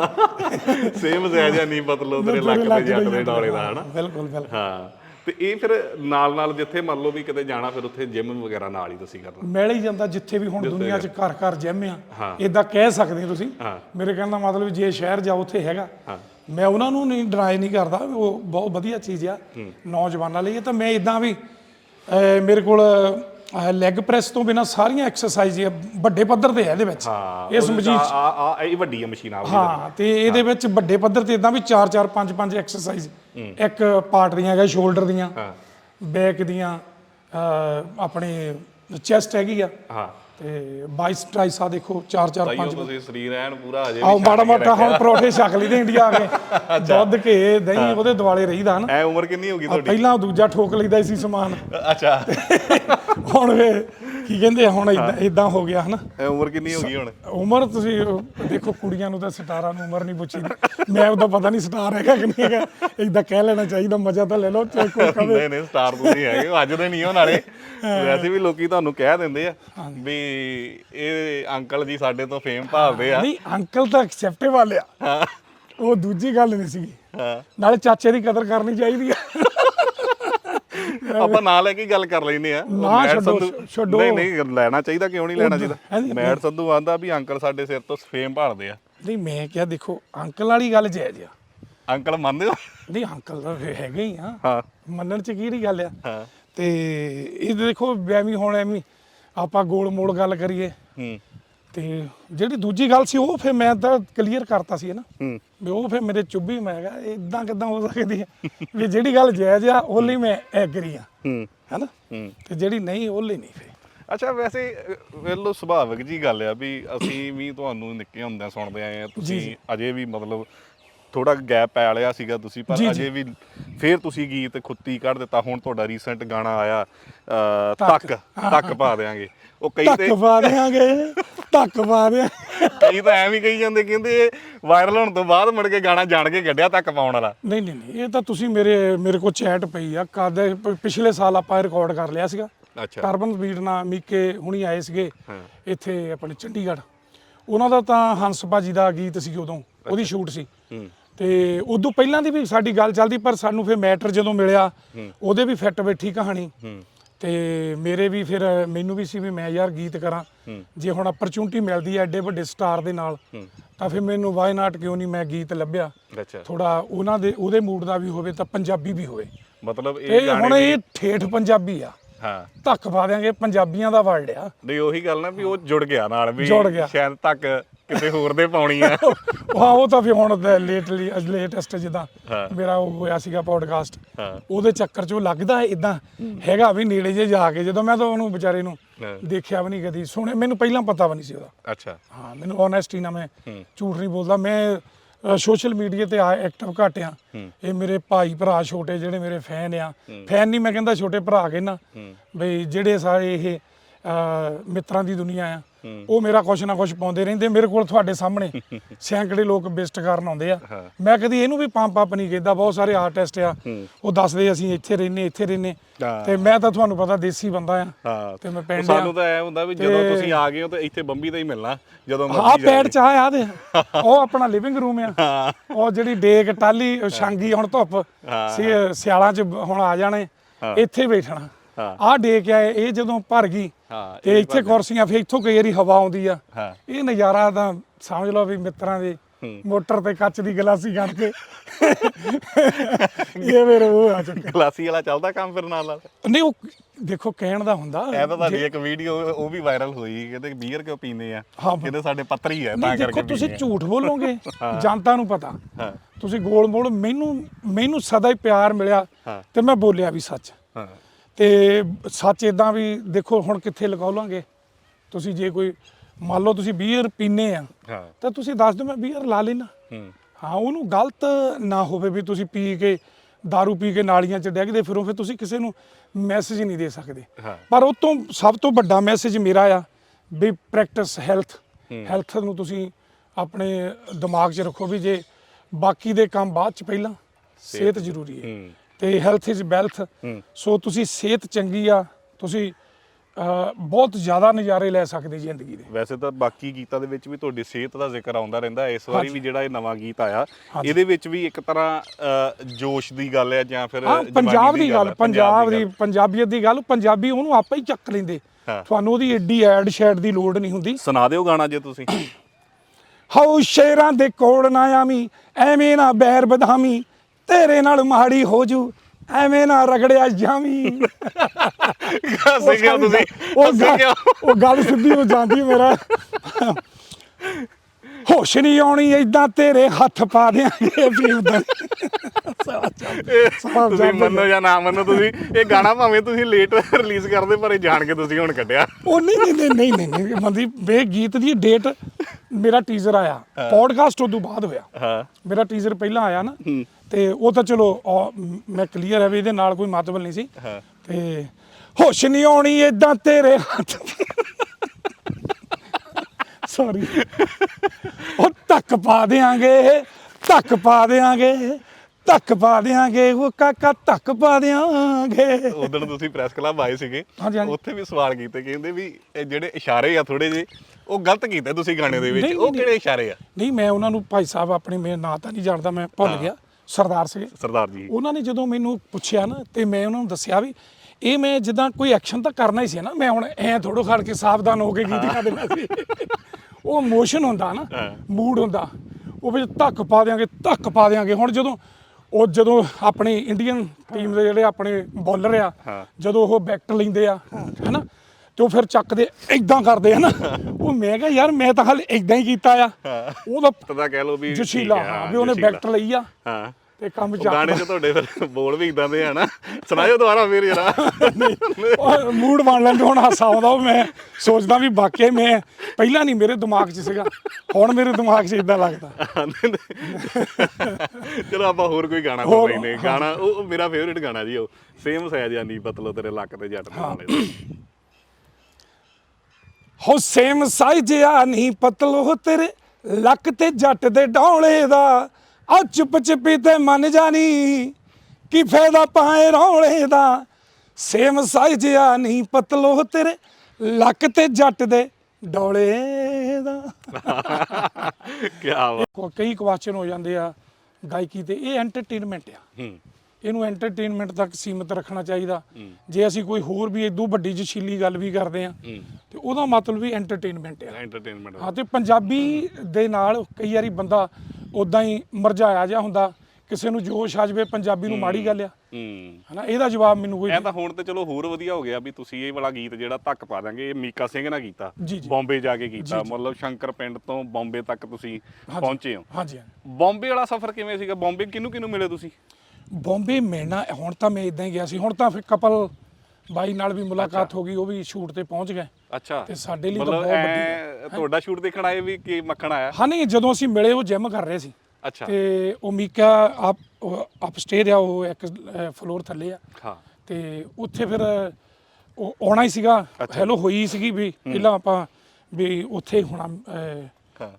ਸੇਮ ਸਹਿਜਾ ਨਹੀਂ ਬਤਲੋ ਤੇਰੇ ਲੱਕ ਤੇ ਜੱਟ ਦੇ ਡੋਲੇ ਦਾ ਹਨਾ। ਬਿਲਕੁਲ ਬਿਲਕੁਲ। ਹਾਂ। ਤੇ ਇਹ ਫਿਰ ਨਾਲ ਨਾਲ ਜਿੱਥੇ ਮੰਨ ਲਓ ਵੀ ਕਿਤੇ ਜਾਣਾ ਫਿਰ ਉੱਥੇ ਜਿਮ ਵਗੈਰਾ ਨਾਲ ਹੀ ਤੁਸੀਂ ਕਰਨਾ ਮਿਲ ਹੀ ਜਾਂਦਾ ਜਿੱਥੇ ਵੀ ਹੁਣ ਦੁਨੀਆ 'ਚ ਘਰ ਘਰ ਜਿਮ ਆ। ਇਦਾਂ ਕਹਿ ਸਕਦੇ ਹੋ ਤੁਸੀਂ। ਮੇਰੇ ਕਹਿਣ ਦਾ ਮਤਲਬ ਜੇ ਸ਼ਹਿਰ ਜਾਓ ਉੱਥੇ ਹੈਗਾ। ਮੈਂ ਉਹਨਾਂ ਨੂੰ ਨਹੀਂ ਡਰਾਈ ਨਹੀਂ ਕਰਦਾ ਉਹ ਬਹੁਤ ਵਧੀਆ ਚੀਜ਼ ਆ ਨੌਜਵਾਨਾਂ ਲਈ ਇਹ ਤਾਂ ਮੈਂ ਇਦਾਂ ਵੀ ਮੇਰੇ ਕੋਲ ਲੈਗ ਪ੍ਰੈਸ ਤੋਂ ਬਿਨਾ ਸਾਰੀਆਂ ਐਕਸਰਸਾਈਜ਼ ਵੱਡੇ ਪੱਧਰ ਤੇ ਹੈ ਇਹਦੇ ਵਿੱਚ। ਹਾਂ ਇਸ ਤਾਂ ਆ ਆ ਇਹ ਵੱਡੀ ਮਸ਼ੀਨ ਆ ਹਾਂ ਤੇ ਇਹਦੇ ਵਿੱਚ ਵੱਡੇ ਪੱਧਰ ਤੇ ਇਦਾਂ ਵੀ 4 4 5 5 ਐਕਸਰਸਾਈਜ਼ ਇੱਕ ਪਾਰਟ ਦੀਆਂ ਹੈਗਾ ਸ਼ੋਲਡਰ ਦੀਆਂ ਹਾਂ। ਬੈਕ ਦੀਆਂ ਆਪਣੇ ਚੈਸਟ ਹੈਗੀ ਆ। ਹਾਂ। ਤੇ ਬਾਈਸ ਟ੍ਰਾਈਸ ਆ ਦੇਖੋ 4 4 ਤਾਈਓ 5 ਤੁਸੀਂ ਸਰੀਰ ਐਨ ਪੂਰਾ ਅਜੇ ਵੀ ਮਾੜਾ ਮੋਟਾ ਹੁਣ ਪਰੌਠੇ ਛਕ ਲਈਦੇ ਇੰਡੀਆ ਆ ਕੇ ਦੁੱਧ ਘੇ ਦਹੀਂ ਉਹਦੇ ਦਿਵਾਲੇ ਰਹੀਦਾ ਹਨ। ਐ ਉਮਰ ਕਿੰਨੀ ਹੋ ਗਈ ਤੁਹਾਡੀ? ਪਹਿਲਾਂ ਦੂਜਾ ਠੋਕ ਲਈਦਾ ਸੀ ਸਮਾਨ। ਅੱਛਾ। ਹੁਣ ਵੇ ਕੀ ਕਹਿੰਦੇ ਹੁਣ ਇਦਾਂ ਇਦਾਂ ਹੋ ਗਿਆ ਹਨਾ? ਉਮਰ ਕਿੰਨੀ ਹੋ ਗਈ ਹੁਣ? ਉਮਰ ਤੁਸੀਂ ਉਹ ਦੇਖੋ ਕੁੜੀਆਂ ਨੂੰ ਤਾਂ ਸਟਾਰਾਂ ਨੂੰ ਉਮਰ ਨਹੀਂ ਪੁੱਛੀਦੀ ਮੈਂ ਉਹਦਾ ਪਤਾ ਨਹੀਂ ਸਟਾਰ ਹੈਗਾ ਕਿ ਨਹੀਂ ਹੈਗਾ। ਇਦਾਂ ਕਹਿ ਲੈਣਾ ਚਾਹੀਦਾ ਮਜ਼ਾ ਤਾਂ ਲੈ ਲਓ ਚਾਹੇ ਕੋਈ ਕਵੇ। ਨਹੀਂ ਨਹੀਂ ਸਟਾਰ ਤੁਸੀਂ ਹੈਗੇ ਹੋ, ਅੱਜ ਦੇ ਨਹੀਂ ਹੋ ਨਾਲੇ। ਵੈਸੇ ਵੀ ਲੋਕੀ ਤੁਹਾਨੂੰ ਕਹਿ ਦਿੰਦੇ ਆ ਵੀ ਇਹ ਅੰਕਲ ਜੀ ਸਾਡੇ ਤੋਂ ਫੇਮ ਭਾਲਦੇ ਆ। ਨਹੀਂ ਅੰਕਲ ਤਾਂ ਐਕਸੈਪਟੇਬਲ ਆ। ਉਹ ਦੂਜੀ ਗੱਲ ਨਹੀਂ ਸੀਗੀ। ਹਾਂ। ਨਾਲੇ ਚਾਚੇ ਦੀ ਕਦਰ ਕਰਨੀ ਚਾਹੀਦੀ ਆ। ਆਪਾਂ ਨਾਂ ਲੈ ਕੇ ਗੱਲ ਕਰ ਲੈਨੇ ਆ। ਨਾ ਛੱਡੋ, ਸੰਧੂ- ਛੱਡੋ। ਨਹੀਂ ਨਹੀਂ ਲੈਣਾ ਚਾਹੀਦਾ ਕਿਉਂ ਨਹੀਂ ਲੈਣਾ ਚਾਹੀਦਾ? ਮੈਟ ਸੰਧੂ ਆਂਦਾ ਵੀ ਅੰਕਲ ਸਾਡੇ ਸਿਰ ਤੋਂ ਫੇਮ ਭਾਲਦੇ ਆ। ਨਹੀਂ ਮੈਂ ਕਿਹਾ ਦੇਖੋ ਅੰਕਲ ਵਾਲੀ ਗੱਲ ਜਾਇਜ਼ ਆ। ਅੰਕਲ ਮੰਨਦੇ ਹੋ? ਨਹੀਂ ਅੰਕਲ ਤਾਂ ਹੈਗੇ ਹੀ ਆ। ਹਾਂ। ਮੰਨਣ ਚ ਕਿਹੜੀ ਗੱਲ ਆ? ਹਾਂ। ਤੇ ਇਹ ਦੇਖੋ ਐਵੇਂ ਹੁਣ ਐਵੇਂ ਆਪਾਂ ਗੋਲ ਮੋੜ ਗੱਲ ਕਰੀਏ। ਹੂੰ। ਤੇ ਜਿਹੜੀ ਦੂਜੀ ਗੱਲ ਸੀ ਉਹ ਫਿਰ ਮੈਂ ਤਾਂ ਕਲੀਅਰ ਕਰਤਾ ਸੀ ਨਾ? ਹੂੰ। ਵੀ ਉਹ ਫਿਰ ਮੇਰੇ ਚੁੱਭੀ ਮੈਂ ਕਿਹਾ ਇਦਾਂ ਕਿਦਾਂ ਹੋ ਸਕਦੀ ਹੈ ਵੀ ਜਿਹੜੀ ਗੱਲ ਜਾਇਜ਼ ਆ ਉਹ ਲਈ ਮੈਂ ਐਗਰੀ ਆ। ਹੂੰ। ਹੈਨਾ ਤੇ ਜਿਹੜੀ ਨਹੀਂ ਉਹ ਲਈ ਨਹੀਂ ਫਿਰ। ਅੱਛਾ ਵੈਸੇ ਵੇਲੋ ਸੁਭਾਵਿਕ ਜੀ ਗੱਲ ਆ ਵੀ ਅਸੀਂ ਵੀ ਤੁਹਾਨੂੰ ਨਿੱਕੇ ਹੁੰਦਿਆਂ ਸੁਣਦੇ ਆਏ ਆ ਤੁਸੀਂ ਅਜੇ ਵੀ ਮਤਲਬ ਥੋੜਾ ਗੈਪ ਪੈ ਲਿਆ ਸੀਗਾ ਤੁਸੀਂ ਪਰ। ਅਜੇ ਵੀ ਫੇਰ ਤੁਸੀਂ ਗੀਤ ਖੁੱਤੀ ਕੱਢ ਦਿੱਤਾ ਹੁਣ ਤੁਹਾਡਾ ਰੀਸੈਂਟ ਗਾਣਾ ਆਇਆ ਤੱਕ। ਤੱਕ ਤੱਕ ਪਾ ਦੇਾਂਗੇ ਉਹ ਕਈ ਤੇ ਪਾ ਦੇਾਂਗੇ ਧੱਕ ਪਾ ਦੇ ਕਈ ਤਾਂ ਐਵੇਂ ਕਹੀ ਜਾਂਦੇ ਕਹਿੰਦੇ ਵਾਇਰਲ ਹੋਣ ਤੋਂ ਬਾਅਦ ਮੁੜ ਕੇ ਗਾਣਾ ਜਾਣ ਕੇ ਕੱਢਿਆ ਤੱਕ ਪਾਉਣ ਵਾਲਾ। ਨਹੀਂ ਨਹੀਂ ਨਹੀਂ ਇਹ ਤਾਂ ਤੁਸੀਂ ਮੇਰੇ ਮੇਰੇ ਕੋਲ ਚੈਟ ਪਈ ਆ ਕਦ ਪਿਛਲੇ ਸਾਲ ਆਪਾਂ ਰਿਕਾਰਡ ਕਰ ਲਿਆ ਸੀਗਾ। ਅੱਛਾ। ਕਾਰਬਨ ਸਪੀਡ ਨਾਲ ਮੀਕੇ ਹੁਣੀ ਆਏ ਸੀਗੇ। ਇੱਥੇ ਆਪਣੇ ਚੰਡੀਗੜ੍ਹ। ਉਹਨਾਂ ਦਾ ਤਾਂ ਹੰਸ ਭਾਜੀ ਦਾ ਗੀਤ ਸੀ ਉਦੋਂ ਉਹਦੀ ਸ਼ੂਟ ਸੀ। ਹੂੰ। ਤੇ ਉਦੋਂ ਪਹਿਲਾਂ ਦੀ ਵੀ ਸਾਡੀ ਗੱਲ ਚੱਲਦੀ ਪਰ ਸਾਨੂੰ ਫਿਰ ਮੈਟਰ ਜਦੋਂ ਮਿਲਿਆ ਉਹਦੇ ਵੀ ਫਿੱਟ ਬੈਠੀ ਕਹਾਣੀ। ਤੇ ਮੇਰੇ ਵੀ ਫਿਰ ਮੈਨੂੰ ਵੀ ਸੀ ਵੀ ਮੈਂ ਯਾਰ ਗੀਤ ਕਰਾਂ। ਜੇ ਹੁਣ ਅਪਰਚੂਨਿਟੀ ਮਿਲਦੀ ਹੈ ਐਡੇ ਵੱਡੇ ਸਟਾਰ ਦੇ ਨਾਲ ਤਾਂ ਫਿਰ ਮੈਨੂੰ ਵਾਈ ਨਾਟ ਕਿਉਂ ਨਹੀਂ ਮੈਂ ਗੀਤ ਲੱਭਿਆ? ਥੋੜਾ ਉਹਨਾਂ ਦੇ ਉਹਦੇ ਮੂਡ ਦਾ ਵੀ ਹੋਵੇ ਤਾਂ ਪੰਜਾਬੀ ਵੀ ਹੋਵੇ। ਮਤਲਬ ਇਹ ਹੁਣ ਇਹ ਠੇਠ ਪੰਜਾਬੀ ਆ। ਹਾਂ। ਧੱਕ ਪਾ ਦਿਆਂਗੇ ਪੰਜਾਬੀਆਂ ਦਾ ਵਰਡ ਆ। ਨਹੀਂ ਉਹੀ ਗੱਲ ਨਾ ਵੀ ਉਹ ਜੁੜ ਗਿਆ ਨਾਲ ਵੀ। ਸ਼ਾਇਦ ਤੱਕ ਕਿਸੇ ਹੋਰ ਦੇ ਪਾਉਣੀ ਆ ਹਾਂ ਉਹ ਤਾਂ ਫਿਰ ਹੁਣ ਲੇਟਲੀ ਲੇਟੈਸਟ ਜਿੱਦਾਂ ਹਾਂ। ਮੇਰਾ ਉਹ ਹੋਇਆ ਸੀਗਾ ਪੋਡਕਾਸਟ ਹਾਂ। ਉਹਦੇ ਚੱਕਰ 'ਚ ਉਹ ਲੱਗਦਾ ਇਦਾਂ। ਹੈਗਾ ਵੀ ਨੇੜੇ ਜੇ ਜਾ ਕੇ ਜਦੋਂ ਮੈਂ ਤਾਂ ਉਹਨੂੰ ਵਿਚਾਰੇ ਨੂੰ ਹਾਂ। ਦੇਖਿਆ ਵੀ ਨਹੀਂ ਕਦੀ। ਸੁਣਿਆ ਮੈਨੂੰ ਪਹਿਲਾਂ ਪਤਾ ਵੀ ਨਹੀਂ ਸੀ ਉਹਦਾ। ਅੱਛਾ। ਹਾਂ ਮੈਨੂੰ ਓਨੈਸਟੀ ਨਾਲ ਮੈਂ ਝੂਠ ਨਹੀਂ ਬੋਲਦਾ। ਮੈਂ ਸੋਸ਼ਲ ਮੀਡੀਆ ਤੇ ਆ ਐਕਟਿਵ ਘੱਟ ਆ। ਇਹ ਮੇਰੇ ਭਾਈ ਭਰਾ ਛੋਟੇ ਜਿਹੜੇ ਮੇਰੇ ਫੈਨ ਆ। ਫੈਨ ਨਹੀਂ ਮੈਂ ਕਹਿੰਦਾ ਛੋਟੇ ਭਰਾ ਕਹਿੰਦਾ ਬਈ ਜਿਹੜੇ ਸਾਰੇ ਇਹ ਅਹ, ਮਿੱਤਰਾਂ ਦੀ ਦੁਨੀਆ ਆ। ਉਹ ਮੇਰਾ ਕੁਛ ਨਾ ਕੁਛ ਪਾਉਂਦੇ ਰਹਿੰਦੇ ਮੇਰੇ ਕੋਲ ਤੁਹਾਡੇ ਸਾਹਮਣੇ। ਸੈਂਕੜੇ ਲੋਕ ਵਿਜ਼ਿਟ ਕਰਨ ਆਉਂਦੇ ਆ। ਮੈਂ ਕਦੀ ਇਹਨੂੰ ਵੀ ਪੰਪ ਅਪ ਨਹੀਂ ਕਹਿੰਦਾ ਬਹੁਤ ਸਾਰੇ ਆਰਟਿਸਟ ਆ। ਉਹ ਦੱਸਦੇ ਅਸੀਂ ਇੱਥੇ ਰਹਿੰਦੇ ਇੱਥੇ ਰਹਿੰਦੇ। ਹਾਂ। ਤੇ ਮੈਂ ਤਾਂ ਤੁਹਾਨੂੰ ਪਤਾ ਦੇਸੀ ਬੰਦਾ ਆ। ਤੇ ਮੈਂ ਪਿੰਡ ਸਾਨੂੰ ਆ। ਤਾਂ ਐ ਹੁੰਦਾ ਵੀ ਜਦੋਂ ਤੁਸੀਂ ਆ ਗਏ ਹੋ ਤਾਂ ਇੱਥੇ ਬੰਬੀ ਦਾ ਹੀ ਮਿਲਣਾ ਜਦੋਂ ਆ ਮਰਜ਼ੀ ਪੈੜ ਚ ਆ ਦੇ। ਉਹ ਆਪਣਾ ਲਿਵਿੰਗ ਰੂਮ ਆ। ਉਹ ਜਿਹੜੀ ਡੇਕ ਟਾਲੀ ਛਾਂਗੀ ਹੁਣ ਧੁੱਪ। ਸਿਆਲਾਂ ਚ ਹੁਣ ਆ ਜਾਣੇ। ਇੱਥੇ ਬੈਠਣਾ। ਹਾਂ। ਆ ਡੇਕ ਆ ਇਹ ਜਦੋਂ ਭਰ ਗਈ ਹਾਂ, ਤੇ ਇੱਥੇ ਕੁਰਸੀਆਂ ਫੇ ਇੱਥੋਂ ਕਈ ਵਾਰੀ ਹਵਾ ਆਉਂਦੀ ਆ। ਇਹ ਨਜ਼ਾਰਾ ਤਾਂ ਸਮਝ ਲਓ ਵੀ ਮਿੱਤਰਾਂ ਦੇ ਮੋਟਰ ਤੇ ਕੱਚ ਦੀ ਗਲਾਸੀ ਕੱਢ ਕੇ। ਇਹ ਮੇਰੇ ਉਹ ਆ ਚੁੱਕਾ ਗਲਾਸੀ ਵਾਲਾ ਚੱਲਦਾ ਕੰਮ ਫਿਰ ਨਾਲ ਨਾਲ? ਨਹੀਂ ਉਹ ਦੇਖੋ ਕਹਿਣ ਦਾ ਹੁੰਦਾ। ਇਹ ਤਾਂ ਤੁਹਾਡੀ ਇੱਕ ਵੀਡੀਓ ਉਹ ਵੀ ਵਾਇਰਲ ਹੋਈ ਕਹਿੰਦੇ ਬੀਅਰ ਕਿਉਂ ਪੀਂਦੇ ਆ। ਕਹਿੰਦੇ ਸਾਡੇ ਪੱਤਰੀ ਹੈ ਤਾਂ ਕਰਕੇ ਦੇਖੋ ਤੁਸੀਂ ਆ। ਝੂਠ ਬੋਲੋਗੇ ਜਨਤਾ ਨੂੰ ਪਤਾ। ਤੁਸੀਂ ਗੋਲ ਮੋੜ ਮੈਨੂੰ ਮੈਨੂੰ ਸਦਾ ਹੀ ਪਿਆਰ ਮਿਲਿਆ। ਤੇ ਮੈਂ ਬੋਲਿਆ ਵੀ ਸੱਚ। ਹਾਂ। ਤੇ ਸੱਚ ਇਦਾਂ ਵੀ ਦੇਖੋ ਹੁਣ ਕਿੱਥੇ ਲਗਾ ਲਾਂਗੇ। ਤੁਸੀਂ ਜੇ ਕੋਈ ਮੰਨ ਲਓ ਤੁਸੀਂ ਬੀਅਰ ਪੀਨੇ ਆ ਹਾਂ। ਤਾਂ ਤੁਸੀਂ ਦੱਸ ਦਿਓ ਮੈਂ ਬੀਅਰ ਲਾ ਲੈਣਾ ਹੂੰ। ਹਾਂ ਉਹਨੂੰ ਗਲਤ ਨਾ ਹੋਵੇ ਵੀ ਤੁਸੀਂ ਪੀ ਕੇ दारू ਪੀ ਕੇ ਨਾਲੀਆਂ 'ਚ ਡਿੱਗਦੇ ਫਿਰੋ ਫਿਰ ਤੁਸੀਂ ਕਿਸੇ ਨੂੰ ਮੈਸੇਜ ਨਹੀਂ ਦੇ ਸਕਦੇ। ਹਾਂ। ਪਰ ਉਹ ਤੋਂ ਸਭ ਤੋਂ ਵੱਡਾ ਮੈਸੇਜ ਮੇਰਾ ਆ ਵੀ ਪ੍ਰੈਕਟਿਸ ਹੈਲਥ ਹੈਲਥ ਨੂੰ ਤੁਸੀਂ ਆਪਣੇ ਦਿਮਾਗ 'ਚ ਰੱਖੋ ਵੀ ਜੇ ਬਾਕੀ ਦੇ ਕੰਮ ਬਾਅਦ 'ਚ ਪਹਿਲਾਂ ਸਿਹਤ ਜ਼ਰੂਰੀ ਹੈ। ਹੂੰ। ਤੇ ਹੈਲਥ ਇਜ਼ ਵੈਲਥ ਸੋ ਤੁਸੀਂ ਸਿਹਤ ਚੰਗੀ ਆ ਤੁਸੀਂ ਬਹੁਤ ਜ਼ਿਆਦਾ ਨਜ਼ਾਰੇ ਲੈ ਸਕਦੇ ਜ਼ਿੰਦਗੀ ਦੇ। ਵੈਸੇ ਤਾਂ ਬਾਕੀ ਗੀਤਾਂ ਦੇ ਵਿੱਚ ਵੀ ਤੁਹਾਡੀ ਸਿਹਤ ਦਾ ਜ਼ਿਕਰ ਆਉਂਦਾ ਰਹਿੰਦਾ ਇਸ ਵਾਰੀ ਵੀ ਜਿਹੜਾ ਇਹ ਨਵਾਂ ਗੀਤ ਆਇਆ ਇਹਦੇ ਵਿੱਚ ਵੀ ਇੱਕ ਤਰ੍ਹਾਂ ਜੋਸ਼ ਦੀ ਗੱਲ ਹੈ ਜਾਂ ਫਿਰ ਪੰਜਾਬ ਦੀ ਗੱਲ ਪੰਜਾਬ ਦੀ ਪੰਜਾਬੀਅਤ ਦੀ ਗੱਲ ਪੰਜਾਬੀ ਉਹਨੂੰ ਆਪੇ ਹੀ ਚੱਕ ਲੈਂਦੇ। ਤੁਹਾਨੂੰ ਉਹਦੀ ਏਡੀ ਐਡ ਸ਼ੈਡ ਦੀ ਲੋੜ ਨਹੀਂ ਹੁੰਦੀ। ਸੁਣਾ ਦਿਓ ਗਾਣਾ ਜੇ ਤੁਸੀਂ। ਹਾਉ ਸ਼ੇਰਾਂ ਦੇ ਕੋਲ ਨਾ ਆਵੀਂ ਐਵੇਂ ਨਾ ਬੈਰ ਬਧਾਮੀ ਤੇਰੇ ਨਾਲ ਮਾੜੀ ਹੋ ਜੂ ਐਵੇਂ ਨਾ ਰਗੜਿਆ ਜਾਵੀਂ। ਹੱਸ ਕਿਉਂ ਤੁਸੀਂ ਉਹ ਹੱਸ ਗੱਲ- ਕਿਉਂ ਉਹ ਗੱਲ ਸਿੱਧੀ ਹੋ ਜਾਂਦੀ ਮੇਰਾ। ਹੋਸ਼ ਨਹੀਂ ਆਉਣੀ ਏਦਾਂ ਤੇਰੇ ਹੱਥ ਪਾ ਦਿਆਂਗੇ ਵੀ ਉਦਾਂ ਤੁਸੀਂ ਮੰਨੋ ਜਾਂ ਨਾ ਮੰਨੋ ਤੁਸੀਂ ਇਹ ਗਾਣਾ ਭਾਵੇਂ ਤੁਸੀਂ ਲੇਟ ਰਿਲੀਜ਼ ਕਰਦੇ ਪਰ ਇਹ ਜਾਣ ਕੇ ਤੁਸੀਂ ਹੁਣ ਕੱਢਿਆ। ਉਹ ਨਹੀਂ ਨਹੀਂ ਨਹੀਂ ਨਹੀਂ ਨਹੀਂ ਨਹੀਂ ਮੰਦੀ ਵੇ ਗੀਤ ਦੀ ਡੇਟ ਮੇਰਾ ਟੀਜ਼ਰ ਆਇਆ। ਪੋਡਕਾਸਟ ਉਦੋਂ ਬਾਅਦ ਹੋਇਆ। ਹਾਂ। ਮੇਰਾ ਟੀਜ਼ਰ ਪਹਿਲਾਂ ਆਇਆ ਨਾ। ਤੇ ਉਹ ਤਾਂ ਚਲੋ ਮ- ਮੈਂ ਕਲੀਅਰ ਹੈ ਵੀ ਇਹਦੇ ਨਾਲ ਕੋਈ ਮਤਲਬ ਨਹੀਂ ਸੀ। ਹਾਂ। ਤੇ ਹੋਸ਼ ਨਹੀਂ ਆਉਣੀ ਏਦਾਂ ਤੇਰੇ ਹੱਥ ਸੌਰੀ ਉਹ ਧੱਕ ਪਾ ਦੇਾਂਗੇ ਧੱਕ ਪਾ ਦੇਾਂਗੇ ਧੱਕ ਪਾ ਦਿਆਂਗੇ ਉਹ ਕਾਕਾ ਧੱਕ ਪਾ ਦਿਆਂਗੇ। ਉਦੋਂ ਤੁਸੀਂ ਪ੍ਰੈਸ ਕਲੱਬ ਆਏ ਸੀਗੇ ਹਾਂਜੀ, ਹਾਂਜੀ। ਉੱਥੇ ਵੀ ਸਵਾਲ ਕੀਤੇ ਕਹਿੰਦੇ ਵੀ ਇਹ ਜਿਹੜੇ ਇਸ਼ਾਰੇ ਆ ਥੋੜੇ ਜਿਹੇ ਉਹ ਗਲਤ ਕੀਤੇ ਤੁਸੀਂ ਗਾਣੇ ਦੇ ਵਿੱਚ ਨਹੀਂ, ਉਹ ਨਹੀਂ, ਕਿਹੜੇ ਇਸ਼ਾਰੇ ਆ? ਨਹੀਂ ਮੈਂ ਉਹਨਾਂ ਨੂੰ ਭਾਈ ਸਾਹਿਬ ਆਪਣੇ ਮੇਰੇ ਨਾਂ ਤਾਂ ਨਹੀਂ ਜਾਣਦਾ ਮੈਂ ਭੁੱਲ ਗਿਆ। ਸਰਦਾਰ ਸੀਗੇ। ਸਰਦਾਰ ਜੀ। ਉਹਨਾਂ ਨੇ ਜਦੋਂ ਮੈਨੂੰ ਪੁੱਛਿਆ ਨਾ ਤੇ ਮੈਂ ਉਹਨਾਂ ਨੂੰ ਦੱਸਿਆ ਵੀ ਇਹ ਮੈਂ ਜਿੱਦਾਂ ਕੋਈ ਐਕਸ਼ਨ ਤਾਂ ਕਰਨਾ ਹੀ ਸੀ ਨਾ ਮੈਂ ਹੁਣ ਐ ਥੋੜੋ ਖੜ ਕੇ ਸਾਵਧਾਨ ਹੋ ਕੇ ਗੀਤ ਗਾ ਦੇਣਾ ਸੀ। ਉਹ ਇਮੋਸ਼ਨ ਹੁੰਦਾ ਨਾ ਮੂਡ ਹੁੰਦਾ ਉਹ ਵਿੱਚ ਧੱਕ ਪਾ ਦਿਆਂਗੇ ਧੱਕ ਪਾ ਦਿਆਂਗੇ। ਹੁਣ ਜਦੋਂ ਉਹ ਜਦੋਂ ਆਪਣੀ ਇੰਡੀਅਨ ਟੀਮ ਦੇ ਜਿਹੜੇ ਆਪਣੇ ਬੋਲਰ ਆ। ਜਦੋਂ ਉਹ ਬੈਕਟ ਲੈਂਦੇ ਆ ਹੈਨਾ ਤੇ ਉਹ ਫਿਰ ਚੱਕਦੇ ਇਦਾਂ ਕਰਦੇ ਆ ਨਾ ਉਹ ਮੈਂ ਕਿਹਾ ਯਾਰ ਮੈਂ ਤਾਂ ਹਾਲੇ ਇਦਾਂ ਹੀ ਕੀਤਾ ਆ। ਉਹਦਾ ਤਦਾ ਕਹਿ ਲਓ ਵੀ ਜਸ਼ੀਲਾ ਹਾਂ ਵੀ ਉਹਨੇ। ਬੈਕਟ ਲਈ ਆ ਹਾਂ। ਤੇ ਕੰਮ ਉਹ ਗਾਣੇ 'ਚ ਤੁਹਾਡੇ ਫਿਰ ਬੋਲ ਵੀ ਇਦਾਂ ਦੇ ਆ ਨਾ। ਸੁਣਾਇਓ ਦੁਬਾਰਾ ਫੇਰ ਯਾਰ ਉਹ ਮੂਡ ਬਣ ਲੈਂਦੇ ਹੁਣ ਹਾਸਾ ਆਉਂਦਾ ਉਹ ਮੈਂ ਸੋਚਦਾ ਵੀ ਵਾਕਿਆ ਮੈਂ ਪਹਿਲਾਂ ਨਹੀਂ ਮੇਰੇ ਦਿਮਾਗ 'ਚ ਸੀਗਾ ਹੁਣ ਮੇਰੇ ਦਿਮਾਗ 'ਚ ਇਦਾਂ ਲੱਗਦਾ। ਚਲੋ ਆਪਾਂ ਹੋਰ ਕੋਈ ਗਾਣਾ ਸੁਣ ਲੈਨੇ ਗਾਣਾ ਉਹ ਮੇਰਾ ਫੇਵਰਿਟ ਗਾਣਾ ਜੀ ਉਹ। ਸੇਮ ਸਹਿਜ ਆ ਨੀ ਪਤਲੋ ਤੇਰੇ ਲੱਕ ਤੇ ਜੱਟ ਦੇ ਗਾਣੇ ਦਾ। ਹੋ ਸੇਮ ਸਾਈਜਿਆ ਨਹੀਂ ਪਤਲੋ ਤੇਰੇ ਲੱਕ ਤੇ ਜੱਟ ਦੇ ਡੌਲੇ ਦਾ। ਆ ਚੁੱਪ ਚੁੱਪੀ ਤੇ ਮੰਨ ਜਾਣੀ ਕੀ ਫਾਇਦਾ ਪਾਏ ਰੌਲੇ ਦਾ। ਸੇਮ ਸਾਈਜਿਆ ਨਹੀਂ ਪਤਲੋ ਤੇਰੇ ਲੱਕ ਤੇ ਜੱਟ ਦੇ ਡੌਲੇ ਦਾ। ਕੀ ਬਾਤ। ਕਈ ਕੁਐਸਚਨ ਹੋ ਜਾਂਦੇ ਆ ਗਾਇਕੀ ਤੇ ਇਹ ਐਂਟਰਟੇਨਮੈਂਟ ਆ। ਹੂੰ। ਇਹਨੂੰ ਐਂਟਰਟੇਨਮੈਂਟ ਤੱਕ ਸੀਮਿਤ ਰੱਖਣਾ ਚਾਹੀਦਾ। ਜੇ ਅਸੀਂ ਕੋਈ ਹੋਰ ਵੀ ਇਦੋਂ ਵੱਡੀ ਜਸ਼ੀਲੀ ਗੱਲ ਵੀ ਕਰਦੇ ਆ ਤੇ ਉਹਦਾ ਮਤਲਬ ਵੀ ਐਂਟਰਟੇਨਮੈਂਟ ਆ। ਐਂਟਰਟੇਨਮੈਂਟ ਹਾਂ ਤੇ ਪੰਜਾਬੀ ਦੇ ਨਾਲ ਕਈ ਵਾਰੀ ਬੰਦਾ ਉਦਾਂ ਹੀ ਮਰਜਾਇਆ ਜਿਹਾ ਹੁੰਦਾ ਕਿਸੇ ਨੂੰ ਜੋਸ਼ ਆ ਜਾਵੇ ਪੰਜਾਬੀ ਨੂੰ ਮਾੜੀ ਗੱਲ ਆ। ਹਨਾ ਇਹਦਾ ਜਵਾਬ ਮੈਨੂੰ ਕੋਈ ਐ ਤਾਂ ਹੁਣ ਤੇ ਚਲੋ ਹੋਰ ਵਧੀਆ ਹੋ ਗਿਆ ਵੀ ਤੁਸੀਂ ਇਹ ਵਾਲਾ ਗੀਤ ਜਿਹੜਾ ਧੱਕ ਪਾ ਦਾਂਗੇ ਇਹ ਮੀਕਾ ਸਿੰਘ ਨਾਲ ਕੀਤਾ। ਜੀ, ਜੀ। ਬੰਬੇ ਜਾ ਕੇ ਕੀਤਾ। ਮਤਲਬ ਸ਼ੰਕਰ ਪਿੰਡ ਤੋਂ ਬੰਬੇ ਤੱਕ ਤੁਸੀਂ ਪਹੁੰਚੇ ਹੋ। ਹਾਂਜੀ ਹਾਂਜੀ। ਬੰਬੇ ਵਾਲਾ ਸਫ਼ਰ ਕਿਵੇਂ ਸੀਗਾ? ਬੰਬੇ ਕਿਹਨੂੰ ਕਿਹਨੂੰ ਮਿਲੇ ਤੁਸੀਂ? ਬੰਬੇ ਮਿਲਣਾ ਹੁਣ ਤਾਂ ਮੈਂ ਇਦਾਂ ਹੀ ਗਿਆ ਸੀ ਹੁਣ ਤਾਂ ਫਿਰ ਕਪਲ ਬਾਈ ਨਾਲ ਵੀ ਮੁਲਾਕਾਤ ਹੋ ਗਈ ਉਹ ਵੀ ਸ਼ੂਟ ਤੇ ਪਹੁੰਚ ਗਏ। ਅੱਛਾ। ਤੇ ਸਾਡੇ ਲਈ ਤਾਂ ਬਹੁਤ ਐਂ ਤੁਹਾਡਾ ਸ਼ੂਟ ਦੇਖਣ ਆਏ ਵੀ ਕੀ ਮੱਖਣ ਆਇਆ? ਹਾਂ ਨਹੀਂ ਜਦੋਂ ਅਸੀਂ ਮਿਲੇ ਉਹ ਜਿਮ ਕਰ ਰਹੇ ਸੀ। ਅੱਛਾ। ਤੇ ਉਹ ਮੀਕਾ ਆਪ ਅਪਸਟੇਅਰ ਆ ਉਹ ਇੱਕ ਫਲੋਰ ਥੱਲੇ ਆ। ਹਾਂ। ਤੇ ਉੱਥੇ ਫਿਰ ਉਹ ਆਉਣਾ ਹੀ ਸੀਗਾ। ਹੈਲੋ ਹੋਈ ਸੀਗੀ ਵੀ ਪਹਿਲਾਂ ਆਪਾਂ ਵੀ ਉੱਥੇ ਹੋਣਾ।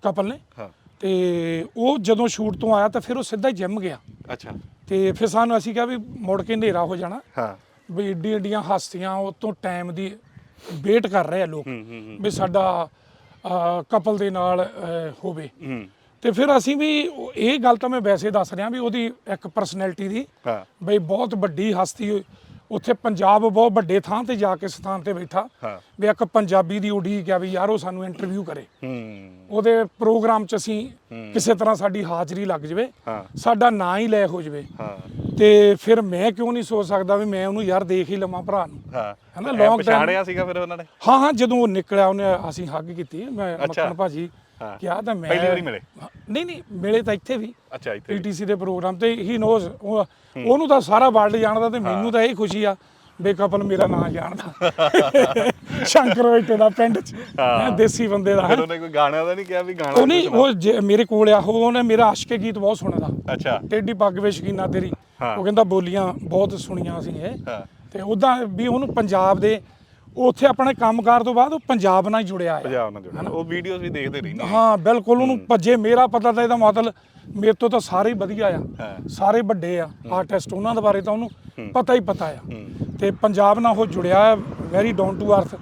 ਕਪਲ ਨੇ। ਹਾਂ। ਤੇ ਉਹ ਜਦੋਂ ਸ਼ੂਟ ਤੋਂ ਆਇਆ ਤਾਂ ਫਿਰ ਉਹ ਸਿੱਧਾ ਜਿਮ ਗਿਆ। ਅੱਛਾ। ਤੇ ਫਿਰ ਸਾਨੂੰ ਅਸੀਂ ਕਿਹਾ ਵੀ ਮੁੜ ਕੇ ਹਨੇਰਾ ਹੋ ਜਾਣਾ। ਹਾਂ। ਵੀ ਏਡੀ ਏਡੀਆਂ ਹਸਤੀਆਂ ਉਹ ਤੋਂ ਟਾਈਮ ਦੀ ਵੇਟ ਕਰ ਰਹੇ ਆ ਲੋਕ ਵੀ ਸਾਡਾ ਕਪਲ ਦੇ ਨਾਲ ਹੋਵੇ। ਤੇ ਫਿਰ ਅਸੀਂ ਵੀ ਇਹ ਗੱਲ ਤਾਂ ਮੈਂ ਵੈਸੇ ਦੱਸ ਰਿਹਾ ਵੀ ਉਹਦੀ ਇੱਕ ਪਰਸਨੈਲਿਟੀ ਦੀ ਹਾਂ। ਬਈ ਬਹੁਤ ਵੱਡੀ ਹਸਤੀ ਉੱਥੇ ਪੰਜਾਬ ਬਹੁਤ ਵੱਡੇ ਥਾਂ ਤੇ ਜਾ ਕੇ ਸਥਾਨ ਤੇ ਬੈਠਾ। ਹਾਂ। ਵੀ ਇੱਕ ਪੰਜਾਬੀ ਦੀ ਉਡੀਕ ਆ ਵੀ ਯਾਰ ਉਹ ਸਾਨੂੰ ਇੰਟਰਵਿਊ ਕਰੇ। ਹੂੰ। ਉਹਦੇ ਪ੍ਰੋਗਰਾਮ 'ਚ ਅਸੀਂ ਕਿਸੇ ਤਰ੍ਹਾਂ ਸਾਡੀ ਹਾਜ਼ਰੀ ਲੱਗ ਜਵੇ। ਹਾਂ। ਸਾਡਾ ਨਾਂ ਹੀ ਲੈ ਹੋ ਜਵੇ। ਹਾਂ। ਤੇ ਫਿਰ ਮੈਂ ਕਿਉਂ ਨਹੀਂ ਸੋਚ ਸਕਦਾ ਵੀ ਮੈਂ ਉਹਨੂੰ ਯਾਰ ਦੇਖ ਹੀ ਲਵਾਂ ਭਰਾ ਨੂੰ। ਹਾਂ। ਹਨਾ, long time- ਪਛਾਣਿਆ ਸੀਗਾ ਫਿਰ ਉਹਨਾਂ ਨੇ? ਹਾਂ ਹਾਂ ਜਦੋਂ ਉਹ ਨਿਕਲਿਆ ਉਹਨੇ ਅਸੀਂ ਹੱਗ ਕੀਤੀ। ਮੈਂ ਅੱਛਾ। ਮੱਖਣ ਭਾਜੀ ਹਾਂ। ਕਿਹਾ ਤਾਂ ਮੈਂ ਪਹਿਲੀ ਵਾਰੀ ਮਿਲੇ? ਹਾਂ, ਨਹੀਂ ਨਹੀਂ ਮਿਲੇ ਤਾਂ ਇੱਥੇ ਵੀ। ਅੱਛਾ ਇੱਥੇ ਵੀ। ਪੀਟੀਸੀ ਦੇ ਪ੍ਰੋਗਰਾਮ ਤੇ ਹੀ ਨੋਜ਼ ਉਹਨੂੰ ਤਾਂ ਸਾਰਾ ਵਰਲਡ ਜਾਣਦਾ ਤੇ ਮੈਨੂੰ ਤਾਂ ਇਹ ਖੁਸ਼ੀ ਆ ਬੇ ਕਪਲ ਮੇਰਾ ਨਾਂ ਜਾਣਦਾ। ਸ਼ੰਕਰ ਬੈਠੇ ਦਾ ਪਿੰਡ ਚ। ਹੈਂ, ਦੇਸੀ ਬੰਦੇ ਦਾ। ਫਿਰ ਹੈਂ। ਉਹਨੇ ਕੋਈ ਗਾਣਿਆਂ ਦਾ ਨਹੀਂ ਕਿਹਾ ਵੀ ਗਾਣਾ ਉਹ ਨਹੀਂ ਉਹ ਜੇ- ਮੇਰੇ ਕੋਲ ਆ ਉਹ ਉਹਨੇ ਮੇਰਾ ਆਸ਼ਕੇ ਗੀਤ ਬਹੁਤ ਸੁਣਦਾ। ਅੱਛਾ। ਟੇਡੀ ਪੱਗ ਵੇ ਸ਼ਕੀਨਾ ਤੇਰੀ। ਹਾਂ। ਉਹ ਕਹਿੰਦਾ ਬੋਲੀਆਂ ਬਹੁਤ ਸੁਣੀਆਂ ਸੀ ਇਹ। ਹਾਂ। ਤੇ ਉਦਾਂ ਵੀ ਉਹਨੂੰ ਪੰਜਾਬ ਦੇ ਉੱਥੇ ਆਪਣੇ ਕੰਮਕਾਰ ਤੋਂ ਬਾਅਦ ਉਹ ਪੰਜਾਬ ਨਾਲ ਹੀ ਜੁੜਿਆ ਆ। ਪੰਜਾਬ ਨਾਲ ਜੁੜਿਆ। ਉਹ ਵੀਡੀਓਜ਼ ਵੀ ਦੇਖਦੇ ਰਹਿੰਦੇ ਹਾਂ ਬਿਲਕੁਲ ਉਹਨੂੰ ਭੱਜੇ। ਮੇਰਾ ਪਤਾ ਤਾਂ ਇਹਦਾ ਮਤਲਬ ਮੇਰੇ ਤੋਂ ਤਾਂ ਸਾਰੇ ਹੀ ਵਧੀਆ ਆ। ਹਾਂ। ਸਾਰੇ ਵੱਡੇ ਆ। ਆਰਟਿਸਟ ਉਹਨਾਂ ਦੇ ਬਾਰੇ ਤਾਂ ਉਹਨੂੰ ਪਤਾ ਹੀ ਪਤਾ ਆ। ਤੇ ਪੰਜਾਬ ਨਾਲ ਉਹ ਜੁੜਿਆ ਵੈਰੀ ਡਾਊਨ ਟੂ ਅਰਥ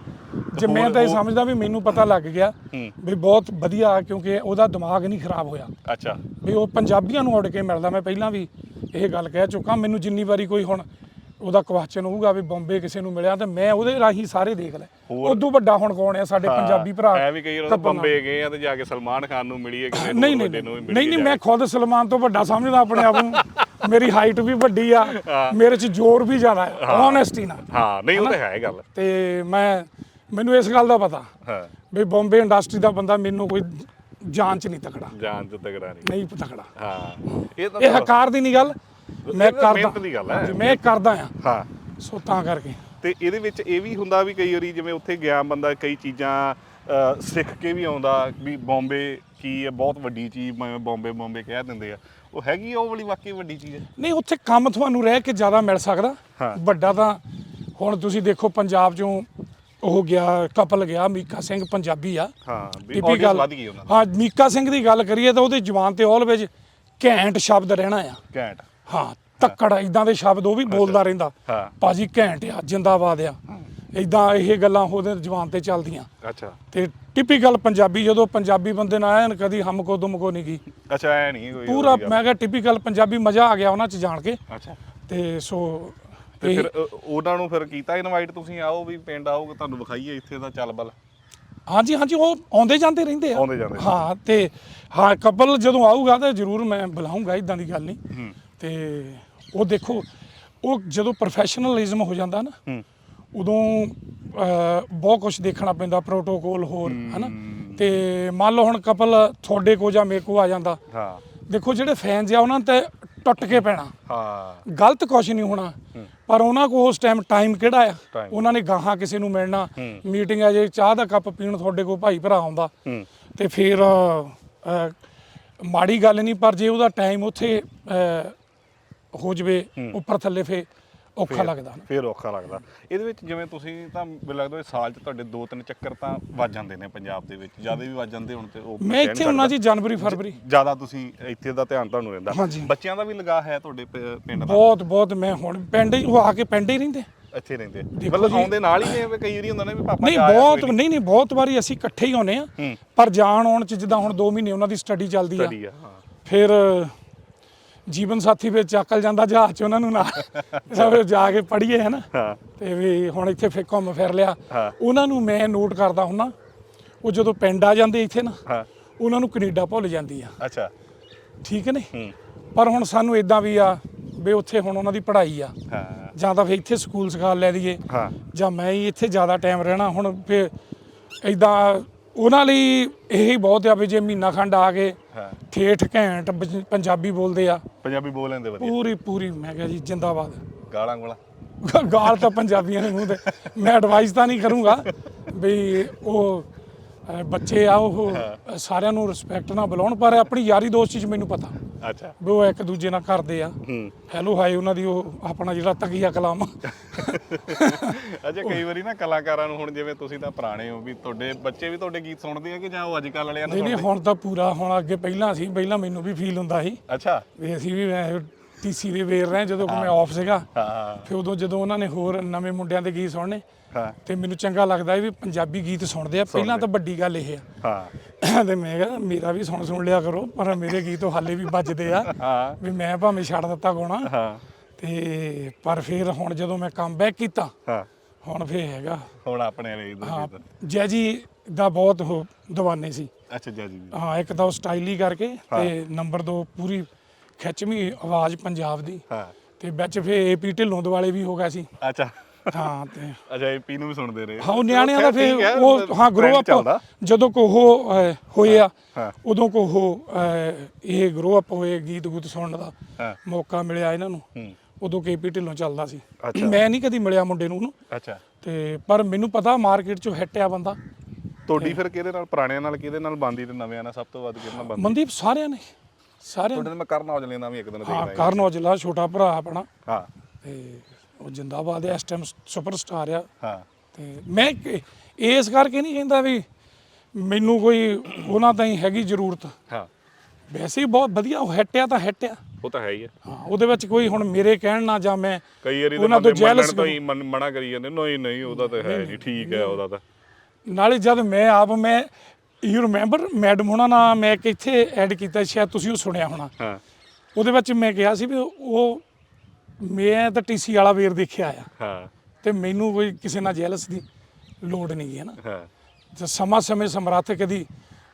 ਜੇ ਮੈਂ ਤਾਂ ਇਹ ਸਮਝਦਾ ਵੀ ਮੈਨੂੰ ਪਤਾ ਲੱਗ ਗਿਆ ਵੀ ਬਹੁਤ ਵਧੀਆ ਕਿਉਂਕਿ ਉਹਦਾ ਦਿਮਾਗ ਨਹੀਂ ਖਰਾਬ ਹੋਇਆ। ਅੱਛਾ। ਵੀ ਉਹ ਪੰਜਾਬੀਆਂ ਨੂੰ ਉੜ ਕੇ ਮਿਲਦਾ। ਮੈਂ ਪਹਿਲਾਂ ਵੀ ਇਹ ਗੱਲ ਕਹਿ ਚੁੱਕਾ। ਮੈਨੂੰ ਜਿੰਨੀ ਵਾਰੀ ਕੋਈ ਹੁਣ ਉਹਦਾ ਕੁਐਸਚਨ ਹੋਊਗਾ ਵੀ ਬੰਬੇ ਕਿਸੇ ਨੂੰ ਮਿਲਿਆ ਤੇ ਮੈਂ ਉਹਦੇ ਰਾਹੀਂ ਸਾਰੇ ਦੇਖ ਲੈ ਉਦੋਂ ਵੱਡਾ ਹੁਣ ਕੌਣ ਆ ਸਾਡੇ ਪੰਜਾਬੀ ਭਰਾ? ਐ ਵੀ ਕਈ ਵਾਰ। ਬੰਬੇ ਗਏ ਆ ਤੇ ਜਾ ਕੇ ਸਲਮਾਨ ਖਾਨ ਨੂੰ ਮਿਲੀਏ ਕਿਸੇ ਨਹੀਂ ਹੋਰ ਨਹੀਂ ਵੱਡੇ ਨੂੰ ਵੀ ਨਹੀਂ ਮਿਲੀਏ ਨਹੀਂ ਜਾ ਮੈਂ। ਖੁਦ ਸਲਮਾਨ ਤੋਂ ਵੱਡਾ ਸਮਝਦਾ ਆਪਣੇ ਆਪ ਨੂੰ। ਮੇਰੀ ਹਾਈਟ ਵੀ ਵੱਡੀ ਆ ਮੇਰੇ 'ਚ ਜ਼ੋਰ ਵੀ ਜ਼ਿਆਦਾ ਹੈ। ਓਨੈਸਟੀ ਨਾਲ। ਹਾਂ ਨਹੀਂ ਉਹ ਤਾਂ ਹੈ ਗੱਲ। ਤੇ ਮੈਂ ਮੈਨੂੰ ਇਸ ਗੱਲ ਦਾ ਪਤਾ ਹਾਂ। ਵੀ ਬੰਬੇ ਇੰਡਸਟਰੀ ਦਾ ਬੰਦਾ ਮੈਨੂੰ ਕੋਈ ਜਾਂਚ ਨਹੀਂ ਤਕੜਾ। ਜਾਨ ਚ ਤਗੜਾ ਨਹੀਂ। ਨਹੀਂ ਤਕੜਾ। ਹਾਂ। ਇਹ ਤਾਂ ਇਹ ਹਕਾਰ ਦੀ ਨਹੀਂ ਗੱਲ। ਮੈਂ ਕਰਦਾ। ਮਿਹਨਤ ਦੀ ਗੱਲ ਹੈ। ਮੈਂ ਕਰਦਾ ਆ। ਹਾਂ। ਸੋ ਤਾਂ ਕਰਕੇ। ਤੇ ਇਹਦੇ ਵਿੱਚ ਇਹ ਵੀ ਹੁੰਦਾ ਵੀ ਕਈ ਵਾਰੀ ਜਿਵੇਂ ਉੱਥੇ ਗਿਆ ਬੰਦਾ ਕਈ ਚੀਜ਼ਾਂ ਅਹ, ਸਿੱਖ ਕੇ ਵੀ ਆਉਂਦਾ ਵੀ ਬੰਬੇ ਕੀ ਹੈ ਬਹੁਤ ਵੱਡੀ ਚੀਜ਼ ਮੈਂ ਬੰਬੇ ਬੰਬੇ ਕਹਿ ਦਿੰਦੇ ਆ। ਉਹ ਹੈਗੀ ਆ ਉਹ ਵਾਲੀ ਵਾਕਈ ਵੱਡੀ ਚੀਜ਼? ਹੈ ਨਹੀਂ ਉੱਥੇ ਕੰਮ ਤੁਹਾਨੂੰ ਰਹਿ ਕੇ ਜ਼ਿਆਦਾ ਮਿਲ ਸਕਦਾ। ਹਾਂ। ਵੱਡਾ ਤਾਂ ਹੁਣ ਤੁਸੀਂ ਦੇਖੋ ਪੰਜਾਬ ਚੋਂ ਉਹ ਗਿਆ ਕਪਲ ਗਿਆ ਮੀਕਾ ਸਿੰਘ ਪੰਜਾਬੀ ਆ। ਹਾਂ ਵੀ ਟਿੱਪੀ audience ਗੱਲ ਵੱਧ ਗਈ ਉਹਨਾਂ ਦੀ। ਹਾਂ ਮੀਕਾ ਸਿੰਘ ਦੀ ਗੱਲ ਕਰੀਏ ਤਾਂ ਉਹਦੀ ਜ਼ੁਬਾਨ ਤੇ ਆਲਵੇਜ ਘੈਂਟ ਸ਼ਬਦ ਰਹਿਣਾ ਆ। ਘੈਂਟ। ਹਾਂ ਤੱਕੜ ਇਦਾਂ ਦੇ ਸ਼ਬਦ ਉਹ ਵੀ ਬੋਲਦਾ ਰਹਿੰਦਾ। ਹਾਂ। ਭਾਜੀ ਘੈਂਟ ਆ ਜਿੰਦਾਬਾਦ ਆ। ਇਦਾਂ ਇਹ ਗੱਲਾਂ ਉਹਦੇ ਜ਼ੁਬਾਨ ਤੇ ਚੱਲਦੀਆਂ। ਅੱਛਾ। ਤੇ ਟਿਪੀਕਲ ਪੰਜਾਬੀ ਜਦੋਂ ਪੰਜਾਬੀ ਬੰਦੇ ਨਾਲ ਆਇਆ ਕਦੀ ਹਮ ਕੋ ਤੁਮ ਕੋ ਨਹੀਂ ਕੀ ਅੱਛਾ ਐ ਨਹੀਂ ਕੋਈ ਪੂਰਾ। ਮੈਂ ਕਿਹਾ ਟਿਪੀਕਲ ਪੰਜਾਬੀ ਮਜ਼ਾ ਆ ਗਿਆ ਉਹਨਾਂ ਚ ਜਾਣ ਕੇ। ਅੱਛਾ। ਤੇ ਸੋ ਤੇ ਫਿਰ ਉਹਨਾਂ ਨੂੰ ਫਿਰ ਕੀਤਾ ਇਨਵਾਈਟ ਤੁਸੀਂ? ਆਓ ਵੀ ਪਿੰਡ ਆਓ ਤੁਹਾਨੂੰ ਵਿਖਾਈਏ ਇੱਥੇ ਦਾ ਚੱਲ ਬਲ ਹਾਂਜੀ ਹਾਂਜੀ ਉਹ ਆਉਂਦੇ ਜਾਂਦੇ ਰਹਿੰਦੇ ਆ। ਆਉਂਦੇ ਜਾਂਦੇ। ਹਾਂ ਤੇ ਹਾਂ ਕਪਲ ਜਦੋਂ ਆਊਗਾ ਤਾਂ ਜ਼ਰੂਰ ਮੈਂ ਬੁਲਾਉਂਗਾ ਇਦਾਂ ਦੀ ਗੱਲ ਨਹੀਂ। ਹੂੰ। ਤੇ ਉਹ ਦੇਖੋ ਉਹ ਜਦੋਂ ਪ੍ਰੋਫੈਸ਼ਨਲਿਜ਼ਮ ਹੋ ਜਾਂਦਾ ਨਾ ਹੂੰ। ਉਦੋਂ ਬਹੁਤ ਕੁਝ ਦੇਖਣਾ ਪੈਂਦਾ ਪ੍ਰੋਟੋਕੋਲ ਹੋਰ ਹਨਾ? ਤੇ ਮੰਨ ਲਓ ਹੁਣ ਕਪਲ ਤੁਹਾਡੇ ਕੋ ਜਾਂ ਮੇਰੇ ਕੋ ਆ ਜਾਂਦਾ। ਹਾਂ। ਦੇਖੋ ਜਿਹੜੇ ਫੈਨਸ ਆ ਉਹਨਾਂ ਤੇ ਟੁੱਟ ਕੇ ਪੈਣਾ। ਹਾਂ। ਗਲਤ ਕੁਝ ਨਹੀਂ ਹੋਣਾ। ਪਰ ਉਹਨਾਂ ਕੋ ਉਸ ਟਾਈਮ ਟਾਈਮ ਕਿਹੜਾ ਆ. ਉਹਨਾਂ ਨੇ ਗਾਹਾਂ ਕਿਸੇ ਨੂੰ ਮਿਲਣਾ। ਮੀਟਿੰਗ ਆ ਜੇ ਚਾਹ ਦਾ ਕੱਪ ਪੀਣ ਤੁਹਾਡੇ ਕੋ ਭਾਈ ਭਰਾ ਆਉਂਦਾ। ਤੇ ਫਿਰ ਮਾੜੀ ਗੱਲ ਨਹੀਂ ਪਰ ਜੇ ਉਹਦਾ ਟਾਈਮ ਉੱਥੇ ਹੋ ਜਵੇ ਉੱਪਰ ਥੱਲੇ ਫੇ ਔਖਾ ਲੱਗਦਾ ਨਾ ਫਿਰ ਔਖਾ ਲੱਗਦਾ। ਇਹਦੇ ਵਿੱਚ ਜਿਵੇਂ ਤੁਸੀਂ ਤਾਂ ਮੈਨੂੰ ਲੱਗਦਾ ਵੀ ਸਾਲ 'ਚ ਤੁਹਾਡੇ ਦੋ ਤਿੰਨ ਚੱਕਰ ਤਾਂ ਵੱਜ ਜਾਂਦੇ ਨੇ ਪੰਜਾਬ ਦੇ ਵਿੱਚ। ਜ਼ਿਆਦਾ ਵੀ ਵੱਜ ਜਾਂਦੇ ਹੁਣ ਤੇ ਉਹ ਮੈਂ ਇੱਥੇ ਹੁੰਨਾ ਜੀ ਜਨਵਰੀ ਫਰਵਰੀ। ਜ਼ਿਆਦਾ ਤੁਸੀਂ ਇੱਥੇ ਦਾ ਧਿਆਨ ਤੁਹਾਨੂੰ ਰਹਿੰਦਾ। ਬੱਚਿਆਂ ਦਾ ਵੀ ਲਗਾਅ ਹੈ ਤੁਹਾਡੇ ਪਿੰਡ ਦਾ? ਬਹੁਤ ਬਹੁਤ ਮੈਂ ਹੁਣ ਪਿੰਡ ਹੀ ਉਹ ਆ ਕੇ ਪਿੰਡ ਹੀ ਰਹਿੰਦੇ। ਇੱਥੇ ਰਹਿੰਦੇ। ਮਤਲਬ ਆਉਂਦੇ ਨਾਲ ਹੀ ਨੇ ਕਈ ਵਾਰੀ ਹੁੰਦਾ ਨੇ ਵੀ ਪਾਪਾ ਨਹੀਂ ਬਹੁਤ ਨਹੀਂ ਨਹੀਂ ਬਹੁਤ ਵਾਰੀ ਅਸੀਂ ਇਕੱਠੇ ਹੀ ਆਉਨੇ ਆ। ਪਰ ਜਾਣ ਆਉਣ ਚ ਜਿੱਦਾਂ ਹੁਣ 2 ਮਹੀਨੇ ਉਹਨਾਂ ਦੀ ਸਟੱਡੀ ਚੱਲਦੀ ਆ। ਫਿਰ ਜੀਵਨ ਸਾਥੀ ਵਿੱਚ ਚੱਕਲ ਜਾਂਦਾ ਜਹਾਜ਼ ਚ ਉਹਨਾਂ ਨੂੰ ਨਾਲ। ਸਭ ਜਾ ਕੇ ਪੜ੍ਹੀਏ ਹੈ ਨਾ ਹਾਂ। ਤੇ ਵੀ ਹੁਣ ਇੱਥੇ ਫਿਰ ਘੁੰਮ ਫਿਰ ਲਿਆ। ਹਾਂ। ਉਹਨਾਂ ਨੂੰ ਮੈਂ ਨੋਟ ਕਰਦਾ ਹੁੰਨਾ ਉਹ ਜਦੋਂ ਪਿੰਡ ਆ ਜਾਂਦੇ ਇੱਥੇ ਨਾ ਹਾਂ। ਉਹਨਾਂ ਨੂੰ ਕੈਨੇਡਾ ਭੁੱਲ ਜਾਂਦੀ ਆ। ਅੱਛਾ। ਠੀਕ ਨੇ ਹੂੰ। ਪਰ ਹੁਣ ਸਾਨੂੰ ਇਦਾਂ ਵੀ ਆ ਵੀ ਉੱਥੇ ਹੁਣ ਉਹਨਾਂ ਦੀ ਪੜ੍ਹਾਈ ਆ। ਹਾਂ। ਜਾਂ ਤਾਂ ਫਿਰ ਇੱਥੇ ਸਕੂਲ ਸਿਖਾ ਲੈ ਦਈਏ ਹਾਂ। ਜਾਂ ਮੈਂ ਹੀ ਇੱਥੇ ਜ਼ਿਆਦਾ ਟਾਈਮ ਰਹਿਣਾ ਹੁਣ ਫਿਰ ਇਦਾਂ ਉਹਨਾਂ ਲਈ ਇਹੀ ਬਹੁਤ ਆ ਵੀ ਜੇ ਮਹੀਨਾ ਖੰਡ ਆ ਕੇ ਹਾਂ ਠੇਠ ਘੈਂਟ ਪੰਜ- ਪੰਜਾਬੀ ਬੋਲਦੇ ਆ। ਪੰਜਾਬੀ ਬੋਲ ਲੈਂਦੇ ਵਧੀਆ। ਪੂਰੀ ਪੂਰੀ ਮੈਂ ਕਿਹਾ ਜੀ ਜਿੰਦਾਬਾਦ। ਗਾਲਾਂ ਗੋਲਾ। ਗਾਲ ਤਾਂ ਪੰਜਾਬੀਆਂ ਦੇ ਮੂੰਹ ਤੇ। ਮੈਂ ਐਡਵਾਈਸ ਤਾਂ ਨਹੀਂ ਕਰੂੰਗਾ ਵੀ ਉਹ ਅਹ, ਬੱਚੇ ਆ ਉਹ ਸਾਰਿਆਂ ਨੂੰ ਰਿਸਪੈਕਟ ਨਾਲ ਬੁਲਾਉਣ ਪਰ ਆਪਣੀ ਯਾਰੀ ਦੋਸਤੀ ਚ ਮੈਨੂੰ ਪਤਾ। ਅੱਛਾ। ਵੀ ਉਹ ਇੱਕ ਦੂਜੇ ਨਾਲ ਕਰਦੇ ਆ। ਹੂੰ। ਹੈਲੋ ਹਾਈ ਉਹਨਾਂ ਦੀ ਉਹ ਆਪਣਾ ਜਿਹੜਾ ਤਕੀਆ ਕਲਾਮ। ਅੱਛਾ ਕਈ ਵਾਰੀ ਨਾ ਕਲਾਕਾਰਾਂ ਨੂੰ ਹੁਣ ਜਿਵੇਂ ਤੁਸੀਂ ਤਾਂ ਪੁਰਾਣੇ ਹੋ ਵੀ ਤੁਹਾਡੇ ਬੱਚੇ ਵੀ ਤੁਹਾਡੇ ਗੀਤ ਸੁਣਦੇ ਆ ਕਿ ਜਾਂ ਉਹ ਅੱਜ ਕੱਲ ਵਾਲਿਆਂ ਨੂੰ ਨਹੀਂ ਨਹੀਂ ਸੁਣਦੇ? ਹੁਣ ਤਾਂ ਪੂਰਾ ਹੁਣ ਅੱਗੇ ਪਹਿਲਾਂ ਸੀ ਪਹਿਲਾਂ ਮੈਨੂੰ ਵੀ ਫੀਲ ਹੁੰਦਾ ਸੀ। ਅੱਛਾ। ਵੀ ਅਸੀਂ ਵੀ ਟੀਸੀ ਦੇ ਵੇਰ ਰਹੇ ਜਦੋਂ ਕਿ ਮੈਂ ਆਫ ਸੀਗਾ। ਹਾਂ ਫਿਰ ਉਦੋਂ ਜਦੋਂ ਉਹਨਾਂ ਨੇ ਹੋਰ ਨਵੇਂ ਮੁੰਡਿਆਂ ਦੇ ਗੀਤ ਸੁਣਨੇ ਹਾਂ। ਤੇ ਮੈਨੂੰ ਚੰਗਾ ਲੱਗਦਾ ਵੀ ਪੰਜਾਬੀ ਗੀਤ ਸੁਣਦੇ ਆ। ਪਹਿਲਾਂ ਤਾਂ ਵੱਡੀ ਗੱਲ ਇਹ ਆ। ਹਾਂ। ਤੇ ਮੈਂ ਕਿਹਾ ਮੇਰਾ ਵੀ ਸੁਣ ਸੁਣ ਲਿਆ ਕਰੋ ਪਰ ਮੇਰੇ ਗੀਤ ਹਾਲੇ ਵੀ ਵੱਜਦੇ ਆ। ਹਾਂ। ਵੀ ਮੈਂ ਭਾਵੇਂ ਛੱਡ ਦਿੱਤਾ ਗਾਉਣਾ। ਹਾਂ। ਤੇ ਪਰ ਫਿਰ ਹੁਣ ਜਦੋਂ ਮੈਂ ਕੰਮ ਬੈਕ ਕੀਤਾ ਹਾਂ। ਹੁਣ ਫੇਰ ਹੈਗਾ। ਹੁਣ ਆਪਣੇ ਇਧਰ ਹਾਂ ਜੈ ਜੀ ਦਾ ਬਹੁਤ ਉਹ ਦੀਵਾਨੇ ਸੀ। ਅੱਛਾ ਜੀ ਜੀ ਹਾਂ ਇੱਕ ਤਾਂ ਉਹ ਸਟਾਈਲੀ ਕਰਕੇ ਤੇ ਨੰਬਰ 2 ਪੂਰੀ ਖਿੱਚਵੀਂ ਆਵਾਜ਼ ਪੰਜਾਬ ਦੀ ਹਾਂ। ਤੇ ਵਿੱਚ ਫੇ ਏਪੀ ਢਿੱਲੋਂ ਦੁਆਲੇ ਵੀ ਹੋ ਗਿਆ ਸੀ। ਅੱਛਾ। ਹਾਂ ਤੇ ਅੱਛਾ ਏਪੀ ਨੂੰ ਵੀ ਸੁਣਦੇ ਰਹੇ। ਹਾਂ ਉਹ ਨਿਆਣਿਆਂ ਦਾ ਫੇ ਉਹ ਹਾਂ ਗਰੋ। ਅਪ ਜਦੋਂ ਕੋ ਉਹ ਅਹ, ਹੋਏ ਆ ਹਾਂ। ਉਦੋਂ ਕੋ ਉਹ ਇਹ ਗਰੋ ਅਪ ਹੋਏ ਗੀਤ ਗੂਤ ਸੁਣਨ ਦਾ ਮੌਕਾ ਮਿਲਿਆ ਇਹਨਾਂ ਨੂੰ ਉਦੋਂ ਕੇਪੀ ਢਿੱਲੋਂ ਚੱਲਦਾ ਸੀ। ਮੈਂ ਨਹੀਂ ਕਦੀ ਮਿਲਿਆ ਮੁੰਡੇ ਨੂੰ ਉਹਨੂੰ। ਅੱਛਾ। ਤੇ ਪਰ ਮੈਨੂੰ ਪਤਾ ਮਾਰਕੀਟ 'ਚੋਂ ਹਿੱਟ ਆ ਬੰਦਾ। ਤੁਹਾਡੀ ਫਿਰ ਕਿਹਦੇ ਨਾਲ ਪੁਰਾਣਿਆਂ ਨਾਲ ਕਿਹਦੇ ਨਾਲ ਬੰਦੀ ਤੇ ਨਵਿਆਂ ਨਾਲ ਸਭ ਤੋਂ ਵੱਧ ਕਿਹਦੇ ਨਾਲ ਬੰਦੀ? ਮਨਦੀਪ ਸਾਰਿਆਂ ਨੇ। ਸਾਰਿਆਂ ਨੇ ਤੁਹਾਡੇ ਨਾਲ ਮੈਂ ਕਰਨ ਔਜਲੇ ਨਾਲ ਵੀ ਇੱਕ ਦਿਨ ਹਾਂ ਦੇਖਦਾ ਕਰਨ ਔਜਲਾ ਛੋਟਾ ਭਰਾ ਆਪਣਾ। ਹਾਂ। ਤੇ ਉਹ ਜਿੰਦਾਬਾਦ ਹੈ ਇਸ ਟਾਈਮ ਸੁਪਰਸਟਾਰ ਆ। ਹਾਂ। ਤੇ ਮੈਂ ਇਸ ਕਰਕੇ ਨਹੀਂ ਕਹਿੰਦਾ ਵੀ ਮੈਨੂੰ ਕੋਈ ਉਹਨਾਂ ਤਾਂ ਹੀ ਹੈਗੀ ਜ਼ਰੂਰਤ। ਹਾਂ। ਵੈਸੇ ਹੀ ਬਹੁਤ ਵਧੀਆ ਉਹ ਹਿੱਟ ਆ ਤਾਂ ਹਿੱਟ ਆ ਉਹ ਤਾਂ ਹੈ ਹੀ ਹੈ ਹਾਂ ਉਹਦੇ ਵਿੱਚ ਕੋਈ ਹੁਣ ਮੇਰੇ ਕਹਿਣ ਨਾਲ ਜਾਂ ਮੈਂ ਕਈ ਵਾਰੀ ਤਾਂ ਉਹਨਾਂ ਤੋਂ ਬੰਦੇ ਮੰਨਣ jealous ਤੋਂ ਹੀ ਮਨ- ਮਨਾ ਕਰੀ ਜਾਂਦੇ ਨਹੀਂ ਨਹੀਂ ਉਹਦਾ ਤਾਂ ਹੈ ਜੀ ਠੀਕ ਹੈ ਉਹਦਾ ਤਾਂ। ਨਾਲੇ ਜਦ ਮੈਂ ਆਪ ਮੈਂ ਯੂ ਰਿਮੈਂਬਰ ਮੈਡਮ ਹੋਣਾ ਨਾਲ ਮੈਂ ਇੱਕ ਇੱਥੇ ਐਡ ਕੀਤਾ ਸ਼ਾਇਦ ਤੁਸੀਂ ਉਹ ਸੁਣਿਆ ਹੋਣਾ। ਹਾਂ। ਉਹਦੇ ਵਿੱਚ ਮੈਂ ਕਿਹਾ ਸੀ ਵੀ ਉਹ ਮੈਂ ਤਾਂ ਟੀਸੀ ਵਾਲਾ ਵੇਰ ਦੇਖਿਆ ਆ। ਹਾਂ। ਤੇ ਮੈਨੂੰ ਕੋਈ ਕਿਸੇ ਨਾਲ ਜੈਲਸ ਦੀ ਲੋੜ ਨਹੀਂ ਹੈ ਨਾ ਹਾਂ। ਤੇ ਸਮਾਂ ਸਮੇਂ ਸਮਰੱਥ ਕਦੀ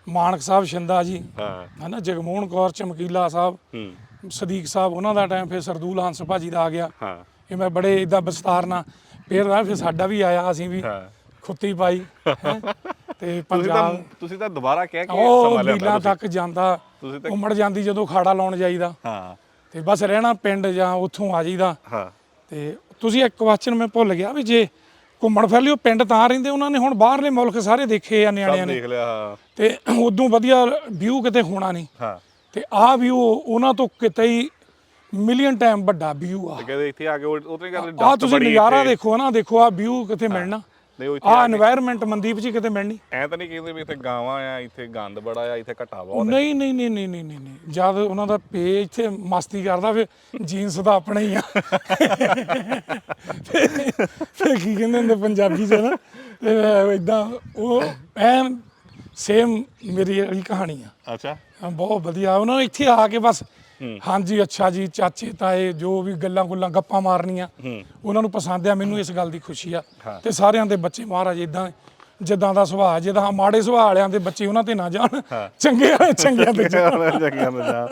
ਮਾਨਕ ਸਾਹਿਬ ਸ਼ਿੰਦਾ ਜੀ ਹਾਂ। ਹਨਾ ਜਗਮੋਹਨ ਕੌਰ ਚਮਕੀਲਾ ਸਾਹਿਬ ਹੂੰ। ਸਦੀਕ ਸਾਹਿਬ ਉਹਨਾਂ ਦਾ ਟਾਈਮ ਫਿਰ ਸਰਦੂਲ ਹੰਸ ਭਾਜੀ ਦਾ ਆ ਗਿਆ। ਹਾਂ। ਇਹ ਮੈਂ ਬੜੇ ਇਦਾਂ ਵਿਸਤਾਰ ਨਾਲ ਫਿਰ ਫਿਰ ਸਾਡਾ ਵੀ ਆਇਆ ਅਸੀਂ ਵੀ ਹਾਂ। ਖੁੱਤੀ ਪਾਈ ਹੈਂ। ਤੇ ਤੁਸੀਂ ਤਾਂ ਪੰਜਾਬ ਤੁਸੀਂ ਤਾਂ ਦੁਬਾਰਾ ਕਹਿ ਕੇ ਉਹ ਸਮਾਂ ਲਿਆਂਦਾ ਲੀਲਾ ਤੁਸੀਂ। ਤੱਕ ਜਾਂਦਾ ਤੁਸੀਂ ਤਾਂ ਉਮੜ ਜਾਂਦੀ ਜਦੋਂ ਖਾੜਾ ਲਾਉਣ ਜਾਈਦਾ। ਹਾਂ। ਤੇ ਬਸ ਰਹਿਣਾ ਪਿੰਡ ਜਾਂ ਉੱਥੋਂ ਆ ਜਾਈਦਾ। ਹਾਂ। ਤੇ ਤੁਸੀਂ ਇੱਕ ਕੁਐਸਚਨ ਮੈਂ ਭੁੱਲ ਗਿਆ ਵੀ ਜੇ ਘੁੰਮਣ ਫਿਰ ਲਿਓ ਪਿੰਡ ਤਾਂ ਰਹਿੰਦੇ ਉਹਨਾਂ ਨੇ ਹੁਣ ਬਾਹਰਲੇ ਮੁਲਕ ਸਾਰੇ ਦੇਖੇ ਆ ਨਿਆਣਿਆਂ ਸਭ ਨੇ। ਦੇਖ ਲਿਆ ਹਾਂ। ਤੇ ਉਦੋਂ ਵਧੀਆ ਵਿਊ ਕਿਤੇ ਹੋਣਾ ਨਹੀਂ। ਹਾਂ। ਤੇ ਆਹ ਵਿਊ ਉਹਨਾਂ ਤੋਂ ਕਿਤੇ ਹੀ ਮਿਲੀਅਨ ਟਾਈਮ ਵੱਡਾ ਵਿਊ ਆ। ਤੇ ਕਹਿੰਦੇ ਇੱਥੇ ਆ ਕੇ ਉਹ ਉਤਨੇ ਕਰਦੇ ਆ ਡਸਟ ਤੁਸੀਂ ਬੜੀ ਨਜ਼ਾਰਾ ਇੱਥੇ। ਦੇਖੋ ਨਾ ਦੇਖੋ ਆ ਵਿਊ ਕਿੱਥੇ ਮਿਲਣਾ। ਨਹੀਂ ਉਹ ਆ এনवायरमेंट ਮਨਦੀਪ ਜੀ ਕਿਤੇ ਮਿਲਣੀ। ਐ ਤਾਂ ਨਹੀਂ ਕਹਿੰਦੇ ਵੀ ਇੱਥੇ ਗਾਵਾਂ ਆ ਇੱਥੇ ਗੰਦ ਬੜਾ ਆ ਇੱਥੇ ਘਟਾ ਬਹੁਤ ਨਹੀਂ ਨਹੀਂ ਨਹੀਂ ਨਹੀਂ ਨਹੀਂ ਨਹੀਂ ਨਹੀਂ। ਜਦ ਉਹਨਾਂ ਦਾ ਪੇ ਇੱਥੇ ਮਸਤੀ ਕਰਦਾ ਫਿਰ ਜੀਨਸ ਦਾ ਆਪਣਾ ਹੀ ਆ। ਫਿਰ ਕੀ ਕਹਿੰਦੇ ਹੁੰਦੇ ਪੰਜਾਬੀ ਚ ਤੇ ਇਦਾਂ ਉਹ ਐਨ ਸੇਮ ਮੇਰੀ ਵਾਲੀ ਕਹਾਣੀ ਆ। ਅੱਛਾ। ਬਹੁਤ ਵਧੀਆ। ਉਹਨਾਂ ਨੇ ਇੱਥੇ ਆ ਕੇ ਬਸ ਹਾਂਜੀ ਅੱਛਾ ਜੀ ਚਾਚੇ ਤਾਏ ਜੋ ਵੀ ਗੱਲਾਂ ਗੁੱਲਾਂ ਗੱਪਾਂ ਮਾਰਨੀਆਂ ਉਹਨਾਂ ਨੂੰ ਪਸੰਦ ਆ ਮੈਨੂੰ ਇਸ ਗੱਲ ਦੀ ਖੁਸ਼ੀ ਆ। ਤੇ ਸਾਰਿਆਂ ਦੇ ਬੱਚੇ ਮਹਾਰਾਜ ਇਦਾਂ ਜਿੱਦਾਂ ਦਾ ਸੁਭਾਅ ਜਿਹਦਾ ਮਾੜੇ ਸੁਭਾਅ ਵਾਲਿਆਂ ਦੇ ਬੱਚੇ ਉਹਨਾਂ ਤੇ ਨਾ ਜਾਣ ਚੰਗੇ ਵਾਲੇ ਚੰਗਿਆਂ ਤੇ ਜਾਣ। ਦਾ ਜਾ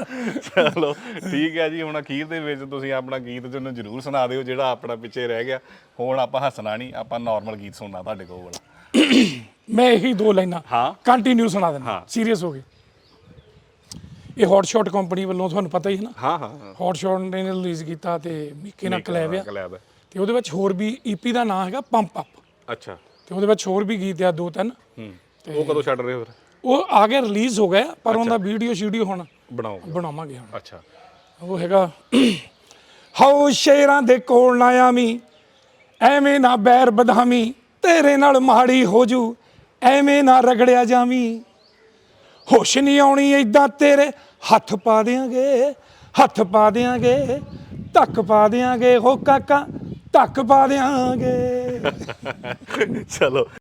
ਚਲੋ ਠੀਕ ਹੈ ਜੀ ਹੁਣ ਅਖੀਰ ਦੇ ਵਿੱਚ ਤੁਸੀਂ ਆਪਣਾ ਗੀਤ ਜਿਹਨੂੰ ਜ਼ਰੂਰ ਸੁਣਾ ਦਿਓ ਜਿਹੜਾ ਆਪਣਾ ਪਿੱਛੇ ਰਹਿ ਗਿਆ। ਹੁਣ ਆਪਾਂ ਹੱਸਣਾ ਨਹੀਂ ਆਪਾਂ ਨਾਰਮਲ ਗੀਤ ਸੁਣਨਾ ਤੁਹਾਡੇ ਕੋਲ। ਮੈਂ ਇਹੀ ਦੋ ਲਾਈਨਾਂ। ਕੰਟੀਨਿਊ ਸੁਣਾ ਦਿੰਦਾ। ਸੀਰੀਅਸ ਹੋ ਗਏ। ਇਹ ਹੌਟ ਸ਼ਾਟ ਕੰਪਨੀ ਵੱਲੋਂ ਤੁਹਾਨੂੰ ਪਤਾ ਹੀ ਹੈ ਨਾ? ਹਾਂ ਹਾਂ ਹੌਟ ਸ਼ਾਟ ਨੇ ਰਿਲੀਜ਼ ਕੀਤਾ ਤੇ ਮਿੱਕੀ ਨਾਲ ਕਲੈਬ ਆ। ਕਲੈਬ ਤੇ ਉਹਦੇ ਵਿੱਚ ਹੋਰ ਵੀ ਈਪੀ ਦਾ ਨਾਮ ਹੈਗਾ ਪੰਪ ਅਪ ਅੱਛਾ। ਤੇ ਉਹਦੇ ਵਿੱਚ ਹੋਰ ਵੀ ਗੀਤ ਆ ਦੋ ਤਿੰਨ। ਹੂੰ। ਉਹ ਕਦੋਂ ਛੱਡ ਰਹੇ ਹੋ ਫਿਰ? ਉਹ ਆ ਗਿਆ ਰਿਲੀਜ਼ ਹੋ ਗਿਆ ਪਰ ਉਹਦਾ ਵੀਡੀਓ ਸ਼ੀਡੀਓ ਹੁਣ ਬਣਾਓਗੇ। ਬਣਾਵਾਂਗੇ ਹੁਣ। ਅੱਛਾ। ਉਹ ਹੈਗਾ ਹਾਉ ਸ਼ੇਰਾਂ ਦੇ ਕੋਲ ਨਾ ਆਵੀਂ ਐਵੇਂ ਨਾ ਬੈਰ ਬਧਾਵੀਂ ਤੇਰੇ ਨਾਲ ਮਾੜੀ ਹੋ ਜੂ ਐਵੇਂ ਨਾ ਰਗੜਿਆ ਜਾਵੀਂ। ਹੋਸ਼ ਨਹੀਂ ਆਉਣੀ ਏਦਾਂ ਤੇਰੇ। ਹੱਥ ਪਾ ਦਿਆਂਗੇ, ਹੱਥ ਪਾ ਦਿਆਂਗੇ, ਧੱਕ ਪਾ ਦਿਆਂਗੇ। ਹੋ ਕਾਕਾ, ਧੱਕ ਪਾ ਦਿਆਂਗੇ। ਚਲੋ।